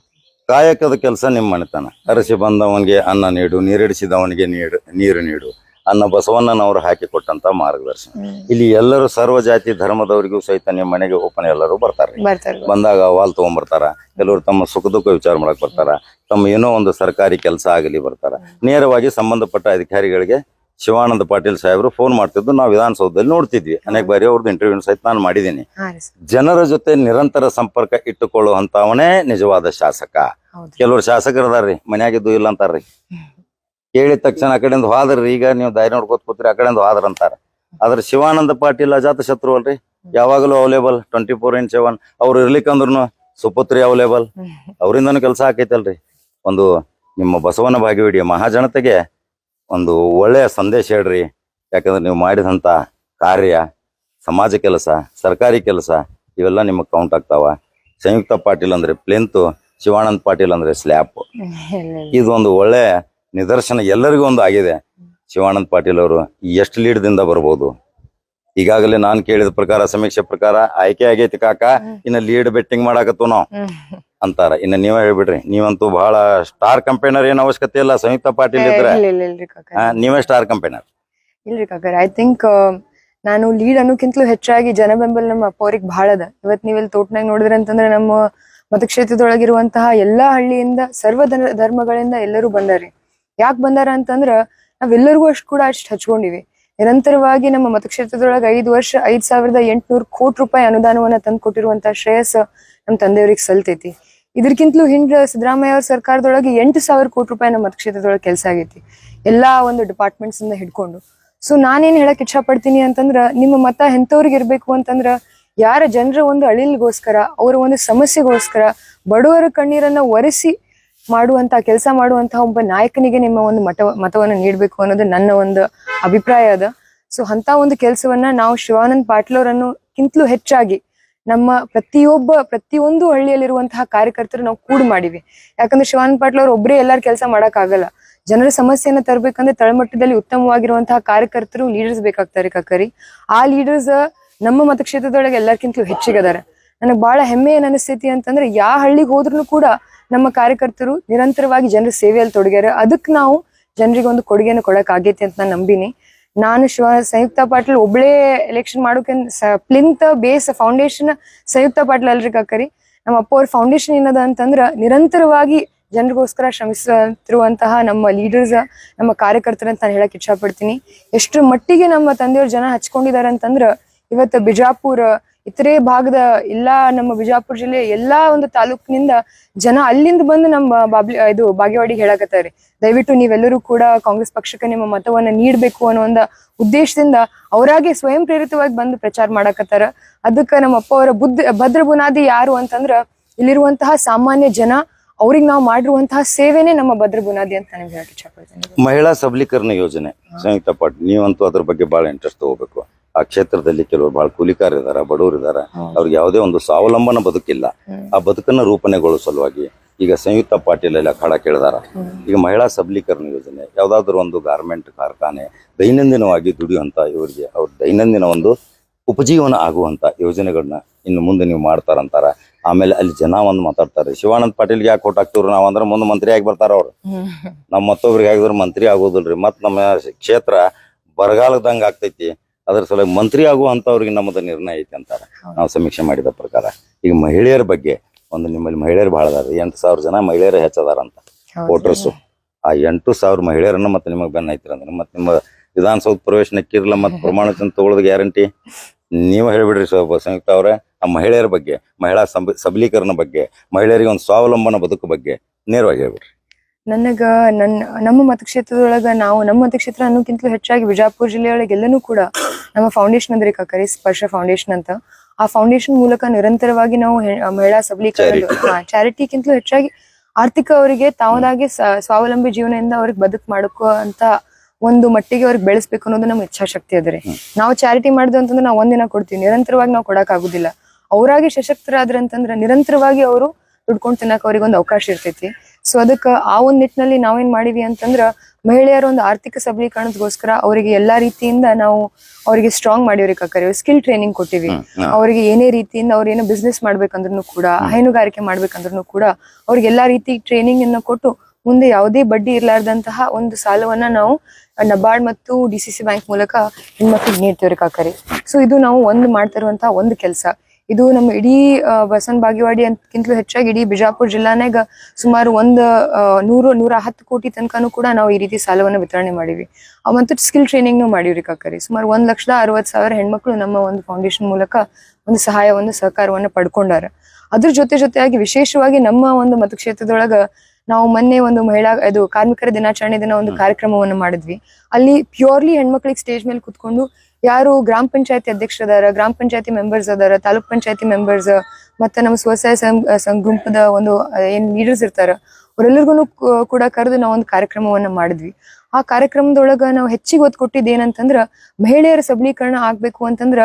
Speaker 2: ಕಾಯಕದ ಕೆಲಸ ನಿಮ್ಮ ಮನೆತನ. ಅರಸಿ ಬಂದವನಿಗೆ ಅನ್ನ ನೀಡು ನೀರಿಡಿಸಿದವನಿಗೆ ನೀಡು ನೀರು ನೀಡು. ಅನ್ನ ಬಸವಣ್ಣನವರು ಹಾಕಿ ಕೊಟ್ಟಂತ ಮಾರ್ಗದರ್ಶನ. ಇಲ್ಲಿ ಎಲ್ಲರೂ ಸರ್ವ ಜಾತಿ ಧರ್ಮದವರಿಗೂ ಸಹಿತ ನಿಮ್ಮ ಮನೆಗೆ ಓಪನ್ ಎಲ್ಲರೂ ಬರ್ತಾರೆ.
Speaker 3: ಬರ್ತಾರೆ
Speaker 2: ಬಂದಾಗ ವಾಲ್ ತಗೊಂಡ್ಬರ್ತಾರ ಕೆಲವರು ತಮ್ಮ ಸುಖ ದುಃಖ ವಿಚಾರ ಮಾಡಕ್ ಬರ್ತಾರ ತಮ್ಮ ಏನೋ ಒಂದು ಸರ್ಕಾರಿ ಕೆಲಸ ಆಗಲಿ ಬರ್ತಾರ. ನೇರವಾಗಿ ಸಂಬಂಧಪಟ್ಟ ಅಧಿಕಾರಿಗಳಿಗೆ ಶಿವಾನಂದ ಪಾಟೀಲ್ ಸಾಹೇಬರು ಫೋನ್ ಮಾಡ್ತಿದ್ದು ನಾವು ವಿಧಾನಸೌಧದಲ್ಲಿ ನೋಡ್ತಿದ್ವಿ. ಅನೇಕ ಬಾರಿ ಅವ್ರದ್ದು ಇಂಟರ್ವ್ಯೂ ಸಹಿತ ನಾನು ಮಾಡಿದ್ದೀನಿ. ಜನರ ಜೊತೆ ನಿರಂತರ ಸಂಪರ್ಕ ಇಟ್ಟುಕೊಳ್ಳುವಂತವನೇ ನಿಜವಾದ ಶಾಸಕ. ಕೆಲವರು ಶಾಸಕರು ಅದಾರ್ರಿ ಮನ್ಯಾಗಿದ್ದು ಇಲ್ಲ ಅಂತಾರ್ರಿ. ಕೇಳಿದ ತಕ್ಷಣ ಆ ಕಡೆಯಿಂದ ಹೋದ್ರಿ ಈಗ ನೀವು ದಾರಿ ನೋಡ್ಕೋತ ಕೂತ್ರಿ ಆ ಕಡೆಯಿಂದ ಹೋದ್ರ ಅಂತಾರ. ಆದ್ರೆ ಶಿವಾನಂದ ಪಾಟೀಲ್ ಅಜಾತ ಶತ್ರು ಅಲ್ರಿ. ಯಾವಾಗಲೂ available twenty four in seven ಅವ್ರು ಇರ್ಲಿಕ್ಕಂದ್ರೂ ಸುಪುತ್ರಿ ಅವೈಲೇಬಲ್ ಅವರಿಂದನೂ ಕೆಲಸ ಆಕೈತಲ್ರಿ. ಒಂದು ನಿಮ್ಮ ಬಸವನ ಭಾಗ್ಯವಿಡಿಯ ಮಹಾಜನತೆಗೆ ಒಂದು ಒಳ್ಳೆಯ ಸಂದೇಶ ಹೇಳ್ರಿ. ಯಾಕಂದ್ರೆ ನೀವು ಮಾಡಿದಂತ ಕಾರ್ಯ ಸಮಾಜ ಕೆಲಸ ಸರ್ಕಾರಿ ಕೆಲಸ ಇವೆಲ್ಲ ನಿಮಗೆ ಕೌಂಟ್ ಆಗ್ತಾವ. ಸಂಯುಕ್ತ ಪಾಟೀಲ್ ಅಂದ್ರೆ ಪ್ಲೆಂತು ಶಿವಾನಂದ್ ಪಾಟೀಲ್ ಅಂದ್ರೆ ಸ್ಲ್ಯಾಪ್.
Speaker 3: ಇದೊಂದು ಇಲ್ಲ.
Speaker 2: ಇದು ಒಂದು ಒಳ್ಳೆ ನಿದರ್ಶನ ಎಲ್ಲರಿಗೂ ಒಂದು ಆಗಿದೆ. ಶಿವಾನಂದ್ ಪಾಟೀಲ್ ಅವರು ಎಷ್ಟು ಲೀಡ್ದಿಂದ ಬರ್ಬೋದು. ಈಗಾಗಲೇ ನಾನು ಕೇಳಿದ ಪ್ರಕಾರ ಸಮೀಕ್ಷೆ ಪ್ರಕಾರ ಆಯ್ಕೆ ಆಗೈತಿ ಕಾಕ. ಇನ್ನ ಲೀಡ್ ಬೆಟ್ಟಿಂಗ್ ಮಾಡಾಕತ್ತು ನಾವು. ಅಂತಾರ. ಇನ್ನ ನೀವೇ ಹೇಳ್ಬಿಡ್ರಿ. ನೀವಂತೂ ಬಹಳ ಸ್ಟಾರ್ ಕಂಪೈನರ್ ಏನ್ ಅವಶ್ಯಕತೆ ಇಲ್ಲ? ಸಂಯುಕ್ತ ಪಾಟೀಲ್ ಇದ್ರೆ?
Speaker 3: ಇಲ್ಲ ಇಲ್ಲ ಇಲ್ರಿ ಕಾಕ.
Speaker 2: ಆ, ನೀವೇ ಸ್ಟಾರ್ ಕಂಪೈನರ್
Speaker 3: ಇಲ್ರಿ ಕಾಕರ್ ಐ ಥಿಂಕ್ ನಾನು ಲೀಡ್ ಅನ್ನೋಕ್ಕಿಂತಲೂ ಹೆಚ್ಚಾಗಿ ಜನ ಬೆಂಬಲ ನಮ್ಮ ಅಪ್ಪ ಅವ್ರಿಗೆ ಬಹಳ ಅದ. ಇವತ್ ಇಲ್ಲಿ ತೋಟನಾಗ ನೋಡಿದ್ರೆ ಅಂತಂದ್ರೆ ನಮ್ಮ ಮತಕ್ಷೇತ್ರದೊಳಗಿರುವಂತಹ ಎಲ್ಲಾ ಹಳ್ಳಿಯಿಂದ ಸರ್ವ ಧರ್ಮ- ಧರ್ಮಗಳಿಂದ ಎಲ್ಲರೂ ಬಂದಾರಿ. ಯಾಕೆ ಬಂದಾರ ಅಂತಂದ್ರ ನಾವೆಲ್ಲರಿಗೂ ಅಷ್ಟು ಕೂಡ ಅಷ್ಟು ಹಚ್ಕೊಂಡಿವಿ. ನಿರಂತರವಾಗಿ ನಮ್ಮ ಮತಕ್ಷೇತ್ರದೊಳಗೆ ಐದು ವರ್ಷ, ಐದ್ ಸಾವಿರದ ಎಂಟುನೂರು ಕೋಟಿ ರೂಪಾಯಿ ಅನುದಾನವನ್ನ ತಂದು ಕೊಟ್ಟಿರುವಂತಹ ಶ್ರೇಯಸ್ ನಮ್ಮ ತಂದೆಯವ್ರಿಗೆ ಸಲ್ತೈತಿ. ಇದಕ್ಕಿಂತಲೂ ಹಿಂದ ಸಿದ್ದರಾಮಯ್ಯ ಅವ್ರ ಸರ್ಕಾರದೊಳಗೆ ಎಂಟು ಸಾವಿರ ಕೋಟಿ ರೂಪಾಯಿ ನಮ್ಮ ಮತಕ್ಷೇತ್ರದೊಳಗೆ ಕೆಲಸ ಆಗೈತಿ. ಎಲ್ಲಾ ಒಂದು ಡಿಪಾರ್ಟ್ಮೆಂಟ್ಸ್ ಇಂದ ಹಿಡ್ಕೊಂಡು. ಸೊ ನಾನೇನ್ ಹೇಳಕ್ ಇಚ್ಛಾ ಪಡ್ತೀನಿ ಅಂತಂದ್ರ, ನಿಮ್ಮ ಮತ ಎಂತವ್ರಿಗೆ ಇರ್ಬೇಕು ಅಂತಂದ್ರ, ಯಾರ ಜನರ ಒಂದು ಅಳಿಲ್ಗೋಸ್ಕರ, ಅವರ ಒಂದು ಸಮಸ್ಯೆಗೋಸ್ಕರ, ಬಡವರ ಕಣ್ಣೀರನ್ನ ಒರೆಸಿ ಮಾಡುವಂತ, ಕೆಲಸ ಮಾಡುವಂತಹ ಒಬ್ಬ ನಾಯಕನಿಗೆ ನಿಮ್ಮ ಒಂದು ಮತ, ಮತವನ್ನ ನೀಡಬೇಕು ಅನ್ನೋದು ನನ್ನ ಒಂದು ಅಭಿಪ್ರಾಯ ಅದ. ಸೊ ಅಂತ ಒಂದು ಕೆಲಸವನ್ನ ನಾವು ಶಿವಾನಂದ್ ಪಾಟೀಲ್ ಅವರನ್ನು ಹೆಚ್ಚಾಗಿ ನಮ್ಮ ಪ್ರತಿಯೊಬ್ಬ, ಪ್ರತಿಯೊಂದು ಹಳ್ಳಿಯಲ್ಲಿರುವಂತಹ ಕಾರ್ಯಕರ್ತರು ನಾವು ಕೂಡ ಮಾಡಿವಿ. ಯಾಕಂದ್ರೆ ಶಿವಾನಂದ್ ಪಾಟೀಲ್ ಅವ್ರು ಒಬ್ಬರೇ ಎಲ್ಲಾರ ಕೆಲಸ ಮಾಡಕ್ ಆಗಲ್ಲ ಜನರ ಸಮಸ್ಯೆಯನ್ನ ತರಬೇಕಂದ್ರೆ ತಳಮಟ್ಟದಲ್ಲಿ ಉತ್ತಮವಾಗಿರುವಂತಹ ಕಾರ್ಯಕರ್ತರು ಲೀಡರ್ಸ್ ಬೇಕಾಗ್ತಾರೆ ಕಕ್ಕರಿ. ಆ ಲೀಡರ್ಸ್ ನಮ್ಮ ಮತಕ್ಷೇತ್ರದೊಳಗೆ ಎಲ್ಲರ್ಕಿಂತಲೂ ಹೆಚ್ಚಿಗದಾರ. ನನಗೆ ಬಹಳ ಹೆಮ್ಮೆ ಏನ್ ಅನಿಸ್ತೈತಿ ಅಂತಂದ್ರೆ ಯಾವ ಹಳ್ಳಿಗೆ ಹೋದ್ರು ಕೂಡ ನಮ್ಮ ಕಾರ್ಯಕರ್ತರು ನಿರಂತರವಾಗಿ ಜನರ ಸೇವೆಯಲ್ಲಿ ತೊಡಗ್ಯಾರ. ಅದಕ್ಕೆ ನಾವು ಜನರಿಗೆ ಒಂದು ಕೊಡುಗೆಯನ್ನು ಕೊಡಕ್ ಆಗೈತಿ ಅಂತ ನಾನು ನಂಬಿನಿ. ನಾನು ಶಿವ ಸಂಯುಕ್ತ ಪಾಟೀಲ್ ಒಬ್ಳೇ ಎಲೆಕ್ಷನ್ ಮಾಡೋಕೆ plinth base foundation Samyukta Patil ಅಲ್ರಿ ಕಾಕರಿ. ನಮ್ಮ ಅಪ್ಪ ಅವ್ರ ಫೌಂಡೇಶನ್ ಏನದ ಅಂತಂದ್ರ ನಿರಂತರವಾಗಿ ಜನರಿಗೋಸ್ಕರ ಶ್ರಮಿಸುತ್ತಿರುವಂತಹ ನಮ್ಮ ಲೀಡರ್ಸ್ ನಮ್ಮ ಕಾರ್ಯಕರ್ತರ ಅಂತ ನಾನು ಹೇಳಕ್ ಇಚ್ಛಪಡ್ತೀನಿ. ಎಷ್ಟು ಮಟ್ಟಿಗೆ ನಮ್ಮ ತಂದೆಯವ್ರ ಜನ ಹಚ್ಕೊಂಡಿದ್ದಾರೆ ಅಂತಂದ್ರ ಇವತ್ತು ಬಿಜಾಪುರ ಇತರೆ ಭಾಗದ ಎಲ್ಲಾ ನಮ್ಮ ಬಿಜಾಪುರ ಜಿಲ್ಲೆ ಎಲ್ಲಾ ಒಂದು ತಾಲೂಕಿನಿಂದ ಜನ ಅಲ್ಲಿಂದ ಬಂದು ನಮ್ಮ ಬಾಬ್ಲಿ, ಇದು ಬಾಗೇವಾಡಿಗೆ ಹೇಳಕತ್ತಾರೆ. ದಯವಿಟ್ಟು ನೀವೆಲ್ಲರೂ ಕೂಡ ಕಾಂಗ್ರೆಸ್ ಪಕ್ಷಕ್ಕೆ ನಿಮ್ಮ ಮತವನ್ನ ನೀಡಬೇಕು ಅನ್ನೋ ಒಂದು ಉದ್ದೇಶದಿಂದ ಅವರಾಗೆ ಸ್ವಯಂ ಪ್ರೇರಿತವಾಗಿ ಬಂದು ಪ್ರಚಾರ ಮಾಡಕತ್ತಾರ. ಅದಕ್ಕೆ ನಮ್ಮ ಅಪ್ಪ ಅವರ ಬುದ್ಧ, ಭದ್ರ ಬುನಾದಿ ಯಾರು ಅಂತಂದ್ರ ಇಲ್ಲಿರುವಂತಹ ಸಾಮಾನ್ಯ ಜನ ಅವ್ರಿಗೆ ನಾವು ಮಾಡಿರುವಂತಹ ಸೇವೆನೆ ನಮ್ಮ ಭದ್ರ ಬುನಾದಿ ಅಂತ ನಾನು ಹೇಳಕ್ ಇಷ್ಟಪಡ್ತೀನಿ
Speaker 2: ಮಹಿಳಾ ಸಬಲೀಕರಣ ಯೋಜನೆ ಸಂಯುಕ್ತ ಪಾಟೀಲ್, ನೀವಂತೂ ಅದ್ರ ಬಗ್ಗೆ ಬಹಳ ಇಂಟ್ರೆಸ್ಟ್ ತಗೋಬೇಕು. ಆ ಕ್ಷೇತ್ರದಲ್ಲಿ ಕೆಲವರು ಬಹಳ ಕೂಲಿಕಾರ ಇದಾರ ಬಡವರು ಇದಾರ ಅವ್ರಿಗೆ ಯಾವುದೇ ಒಂದು ಸ್ವಾವಲಂಬನ ಬದುಕಿಲ್ಲ. ಆ ಬದುಕನ್ನ ರೂಪಣೆಗೊಳ್ಳೋ ಸಲುವಾಗಿ ಈಗ ಸಂಯುಕ್ತ ಪಾಟೀಲ್ ಎಲ್ಲ ಅಖಾಡ ಕೇಳಿದಾರ. ಈಗ ಮಹಿಳಾ ಸಬಲೀಕರಣ ಯೋಜನೆ ಯಾವ್ದಾದ್ರು ಒಂದು ಗಾರ್ಮೆಂಟ್ ಕಾರ್ಖಾನೆ ದೈನಂದಿನವಾಗಿ ದುಡಿಯುವಂತ ಇವರಿಗೆ ಅವ್ರ ದೈನಂದಿನ ಒಂದು ಉಪಜೀವನ ಆಗುವಂತ ಯೋಜನೆಗಳನ್ನ ಇನ್ನು ಮುಂದೆ ನೀವು ಮಾಡ್ತಾರಂತಾರ. ಆಮೇಲೆ ಅಲ್ಲಿ ಜನ ಒಂದು ಮಾತಾಡ್ತಾರೆ ಶಿವಾನಂದ ಪಾಟೀಲ್ ಯಾಕೆ ಕೊಟ್ಟು ಹಾಕ್ತಿವ್ರು ನಾವ್ ಅಂದ್ರೆ ಮುಂದೆ ಮಂತ್ರಿ ಆಗಿ ಬರ್ತಾರ ಅವ್ರು. ನಮ್ಮ ಮತ್ತೊಬ್ರಿಗೆ ಆಗಿದ್ರೆ ಮಂತ್ರಿ ಆಗೋದಿಲ್ರಿ ಮತ್ ನಮ್ಮ ಕ್ಷೇತ್ರ ಬರಗಾಲದಂಗ ಆಗ್ತೈತಿ. ಅದ್ರ ಸಲುವಾಗಿ ಮಂತ್ರಿ ಆಗುವಂತವ್ರಿಗೆ ನಮ್ಮದು ನಿರ್ಣಯ ಐತಿ ಅಂತಾರೆ. ನಾವು ಸಮೀಕ್ಷೆ ಮಾಡಿದ ಪ್ರಕಾರ. ಈಗ ಮಹಿಳೆಯರ ಬಗ್ಗೆ ಒಂದು ನಿಮ್ಮಲ್ಲಿ ಮಹಿಳೆಯರು ಬಹಳ ಅದಾರ. ಎಂಟು ಸಾವಿರ ಜನ ಮಹಿಳೆಯರು ಹೆಚ್ಚದಾರ ಅಂತ. ವೋಟರ್ಸು ಆ ಎಂಟು ಸಾವಿರ ಮಹಿಳೆಯರನ್ನ ಮತ್ತೆ ನಿಮಗೆ ಬೆನ್ನ ಐತಿರ ಅಂದ್ರೆ. ಮತ್ತೆ ನಿಮ್ಮ ವಿಧಾನಸೌಧ ಪ್ರವೇಶನಕ್ಕಿರಲ್ಲ ಮತ್ತೆ ಪ್ರಮಾಣ ಚಂದ ತಗೊಳ್ಳೋದು ಗ್ಯಾರಂಟಿ? ನೀವು ಹೇಳ್ಬಿಡ್ರಿ ಸಂಯುಕ್ತ ಅವ್ರೆ ಆ ಮಹಿಳೆಯರ ಬಗ್ಗೆ ಮಹಿಳಾ ಸಬ ಸಬಲೀಕರಣ ಬಗ್ಗೆ ಮಹಿಳೆಯರಿಗೆ ಒಂದು ಸ್ವಾವಲಂಬನ ಬದುಕು ಬಗ್ಗೆ ನೇರವಾಗಿ ಹೇಳ್ಬಿಡ್ರಿ.
Speaker 3: ನನಗ ನನ್ನ ನಮ್ಮ ಮತಕ್ಷೇತ್ರದೊಳಗ ನಾವು ನಮ್ಮ ಮತಕ್ಷೇತ್ರ ಅನ್ನೋಕ್ಕಿಂತಲೂ ಹೆಚ್ಚಾಗಿ ಬಿಜಾಪುರ ಜಿಲ್ಲೆಯೊಳಗೆ ಎಲ್ಲನೂ ಕೂಡ ನಮ್ಮ ಫೌಂಡೇಶನ್ ಅಂದ್ರೆ ಕಕರಿ ಸ್ಪರ್ಶ ಫೌಂಡೇಶನ್ ಅಂತ. ಆ ಫೌಂಡೇಶನ್ ಮೂಲಕ ನಿರಂತರವಾಗಿ ನಾವು ಮಹಿಳಾ ಸಬಲೀಕರಣ ಚಾರಿಟಿಗಿಂತಲೂ ಹೆಚ್ಚಾಗಿ ಆರ್ಥಿಕ ಅವರಿಗೆ ತಾವದಾಗಿ ಸ್ವಾವಲಂಬಿ ಜೀವನದಿಂದ ಅವ್ರಿಗೆ ಬದುಕ್ ಮಾಡಕೋ ಅಂತ ಒಂದು ಮಟ್ಟಿಗೆ ಅವ್ರಿಗೆ ಬೆಳೆಸ್ಬೇಕು ಅನ್ನೋದು ನಮ್ಮ ಇಚ್ಛಾಶಕ್ತಿ ಅದ್ರೆ. ನಾವು ಚಾರಿಟಿ ಮಾಡಿದ್ವಿ ಅಂತಂದ್ರೆ ನಾವು ಒಂದಿನ ಕೊಡ್ತೀವಿ ನಿರಂತರವಾಗಿ ನಾವು ಕೊಡಕ್ ಆಗುದಿಲ್ಲ. ಅವರಾಗಿ ಸಶಕ್ತರಾದ್ರ ಅಂತಂದ್ರೆ ನಿರಂತರವಾಗಿ ಅವರು ದುಡ್ಕೊಂಡು ತಿನ್ನಕ್ ಅವ್ರಿಗೆ ಒಂದು ಅವಕಾಶ ಇರ್ತೈತಿ. ಸೊ ಅದಕ್ಕ ಆ ಒಂದ್ ನಿಟ್ಟಿನಲ್ಲಿ ನಾವೇನ್ ಮಾಡಿವಿ ಅಂತಂದ್ರ ಮಹಿಳೆಯರ ಒಂದು ಆರ್ಥಿಕ ಸಬಲೀಕರಣದಗೋಸ್ಕರ ಅವರಿಗೆ ಎಲ್ಲಾ ರೀತಿಯಿಂದ ನಾವು ಅವರಿಗೆ ಸ್ಟ್ರಾಂಗ್ ಮಾಡಿವ್ರಿ ಕಾಕರಿ ಸ್ಕಿಲ್ ಟ್ರೈನಿಂಗ್ ಕೊಟ್ಟಿವಿ. ಅವರಿಗೆ ಏನೇ ರೀತಿಯಿಂದ ಅವ್ರ ಏನೋ ಬಿಸ್ನೆಸ್ ಮಾಡ್ಬೇಕಂದ್ರೂ ಕೂಡ ಹೈನುಗಾರಿಕೆ ಮಾಡ್ಬೇಕಂದ್ರೂ ಕೂಡ ಅವ್ರಿಗೆ ಎಲ್ಲಾ ರೀತಿ ಟ್ರೈನಿಂಗ್ ಅನ್ನ ಕೊಟ್ಟು ಮುಂದೆ ಯಾವುದೇ ಬಡ್ಡಿ ಇರಲಾರ್ದಂತಹ ಒಂದು ಸಾಲವನ್ನ ನಾವು ನಬಾರ್ಡ್ ಮತ್ತು ಡಿ ಸಿ ಸಿ ಬ್ಯಾಂಕ್ ಮೂಲಕ ಹೆಣ್ಮಕ್ಳಿಗೆ ನೀಡ್ತೇವ್ರಿ ಕಾಕರಿ. ಸೊ ಇದು ನಾವು ಒಂದು ಮಾಡ್ತಿರುವಂತಹ ಒಂದು ಕೆಲಸ. ಇದು ನಮ್ಮ ಇಡೀ ಬಸನ್ ಬಾಗಿವಾಡಿ ಅಂತಕ್ಕಿಂತಲೂ ಹೆಚ್ಚಾಗಿ ಇಡೀ ಬಿಜಾಪುರ ಜಿಲ್ಲಾನಾಗ ಸುಮಾರು ಒಂದು ನೂರು ನೂರ ಹತ್ತು ಕೋಟಿ ತನಕನೂ ಕೂಡ ನಾವು ಈ ರೀತಿ ಸಾಲವನ್ನು ವಿತರಣೆ ಮಾಡಿವಿ. ಅವಂತ ಸ್ಕಿಲ್ ಸ್ಕಿಲ್ ಟ್ರೈನಿಂಗ್ನು ಮಾಡಿವ್ರಿ ಕಾಕರಿ. ಸುಮಾರು ಒಂದ್ ಲಕ್ಷದ ಅರವತ್ ಸಾವಿರ ಹೆಣ್ಮಕ್ಳು ನಮ್ಮ ಒಂದು ಫೌಂಡೇಶನ್ ಮೂಲಕ ಒಂದು ಸಹಾಯವನ್ನು ಸಹಕಾರವನ್ನು ಪಡ್ಕೊಂಡಾರ. ಅದ್ರ ಜೊತೆ ಜೊತೆಯಾಗಿ ವಿಶೇಷವಾಗಿ ನಮ್ಮ ಒಂದು ಮತಕ್ಷೇತ್ರದೊಳಗ ನಾವು ಮೊನ್ನೆ ಒಂದು ಮಹಿಳಾ ಇದು ಕಾರ್ಮಿಕರ ದಿನಾಚರಣೆ ದಿನ ಒಂದು ಕಾರ್ಯಕ್ರಮವನ್ನು ಮಾಡಿದ್ವಿ. ಅಲ್ಲಿ ಪ್ಯೂರ್ಲಿ ಹೆಣ್ಮಕ್ಳಿಗೆ ಸ್ಟೇಜ್ ಮೇಲೆ ಕುತ್ಕೊಂಡು ಯಾರು ಗ್ರಾಮ ಪಂಚಾಯತಿ ಅಧ್ಯಕ್ಷರದಾರ ಗ್ರಾಮ ಪಂಚಾಯತಿ ಮೆಂಬರ್ಸ್ ಅದಾರ ತಾಲೂಕ್ ಪಂಚಾಯತಿ ಮೆಂಬರ್ಸ್ ಮತ್ತೆ ನಮ್ಮ ಸ್ವಸಹಾಯ ಸಂಘ ಗುಂಪದ ಒಂದು ಏನ್ ಲೀಡರ್ಸ್ ಇರ್ತಾರ ಅವರೆಲ್ಲರಿಗೂ ಕೂಡ ಕರೆದು ನಾವು ಒಂದು ಕಾರ್ಯಕ್ರಮವನ್ನ ಮಾಡಿದ್ವಿ. ಆ ಕಾರ್ಯಕ್ರಮದೊಳಗ ನಾವು ಹೆಚ್ಚಿಗೆ ಒತ್ತು ಕೊಟ್ಟಿದ್ದು ಏನಂತಂದ್ರ ಮಹಿಳೆಯರ ಸಬಲೀಕರಣ ಆಗ್ಬೇಕು ಅಂತಂದ್ರ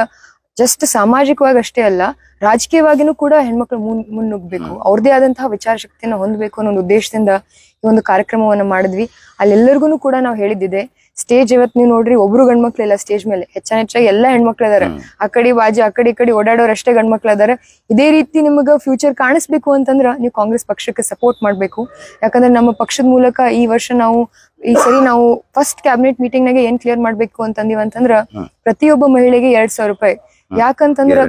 Speaker 3: ಜಸ್ಟ್ ಸಾಮಾಜಿಕವಾಗಿ ಅಷ್ಟೇ ಅಲ್ಲ ರಾಜಕೀಯವಾಗಿನೂ ಕೂಡ ಹೆಣ್ಮಕ್ಳು ಮುನ್ ಮುನ್ನುಗ್ಬೇಕು ಅವ್ರದೇ ಆದಂತಹ ವಿಚಾರ ಶಕ್ತಿಯನ್ನು ಹೊಂದಬೇಕು ಅನ್ನೋ ಒಂದು ಉದ್ದೇಶದಿಂದ ಈ ಒಂದು ಕಾರ್ಯಕ್ರಮವನ್ನ ಮಾಡಿದ್ವಿ. ಅಲ್ಲೆಲ್ಲರಿಗೂ ಕೂಡ ನಾವು ಹೇಳಿದ್ದಿದೆ ಸ್ಟೇಜ್ ಇವತ್ ನೀವು ನೋಡ್ರಿ ಒಬ್ರು ಗಂಡ್ಮಕ್ಳು ಇಲ್ಲ ಸ್ಟೇಜ್ ಮೇಲೆ. ಹೆಚ್ಚಾನ ಹೆಚ್ಚಾಗಿ ಎಲ್ಲಾ ಹೆಣ್ಮಕ್ಳು ಇದಾರೆ ಆ ಕಡೆ ಬಾಜಿ ಆ ಕಡೆ ಈ ಕಡೆ ಓಡಾಡೋರ್ ಅಷ್ಟೇ ಗಂಡ್ಮಕ್ಳು ಇದಾರೆ ಇದೇ ರೀತಿ ನಿಮಗ ಫ್ಯೂಚರ್ ಕಾಣಿಸ್ಬೇಕು ಅಂತಂದ್ರ ನೀವು ಕಾಂಗ್ರೆಸ್ ಪಕ್ಷಕ್ಕೆ ಸಪೋರ್ಟ್ ಮಾಡ್ಬೇಕು. ಯಾಕಂದ್ರೆ ನಮ್ಮ ಪಕ್ಷದ ಮೂಲಕ ಈ ವರ್ಷ ನಾವು ಈ ಸರಿ ನಾವು ಫಸ್ಟ್ ಕ್ಯಾಬಿನೆಟ್ ಮೀಟಿಂಗ್ ನಾಗ ಏನ್ ಕ್ಲಿಯರ್ ಮಾಡ್ಬೇಕು ಅಂತಂದಿವ್ ಅಂತಂದ್ರ ಪ್ರತಿಯೊಬ್ಬ ಮಹಿಳೆಗೆ ಎರಡ್ ಸಾವಿರ ರೂಪಾಯಿ. ಯಾಕಂತಂದ್ರ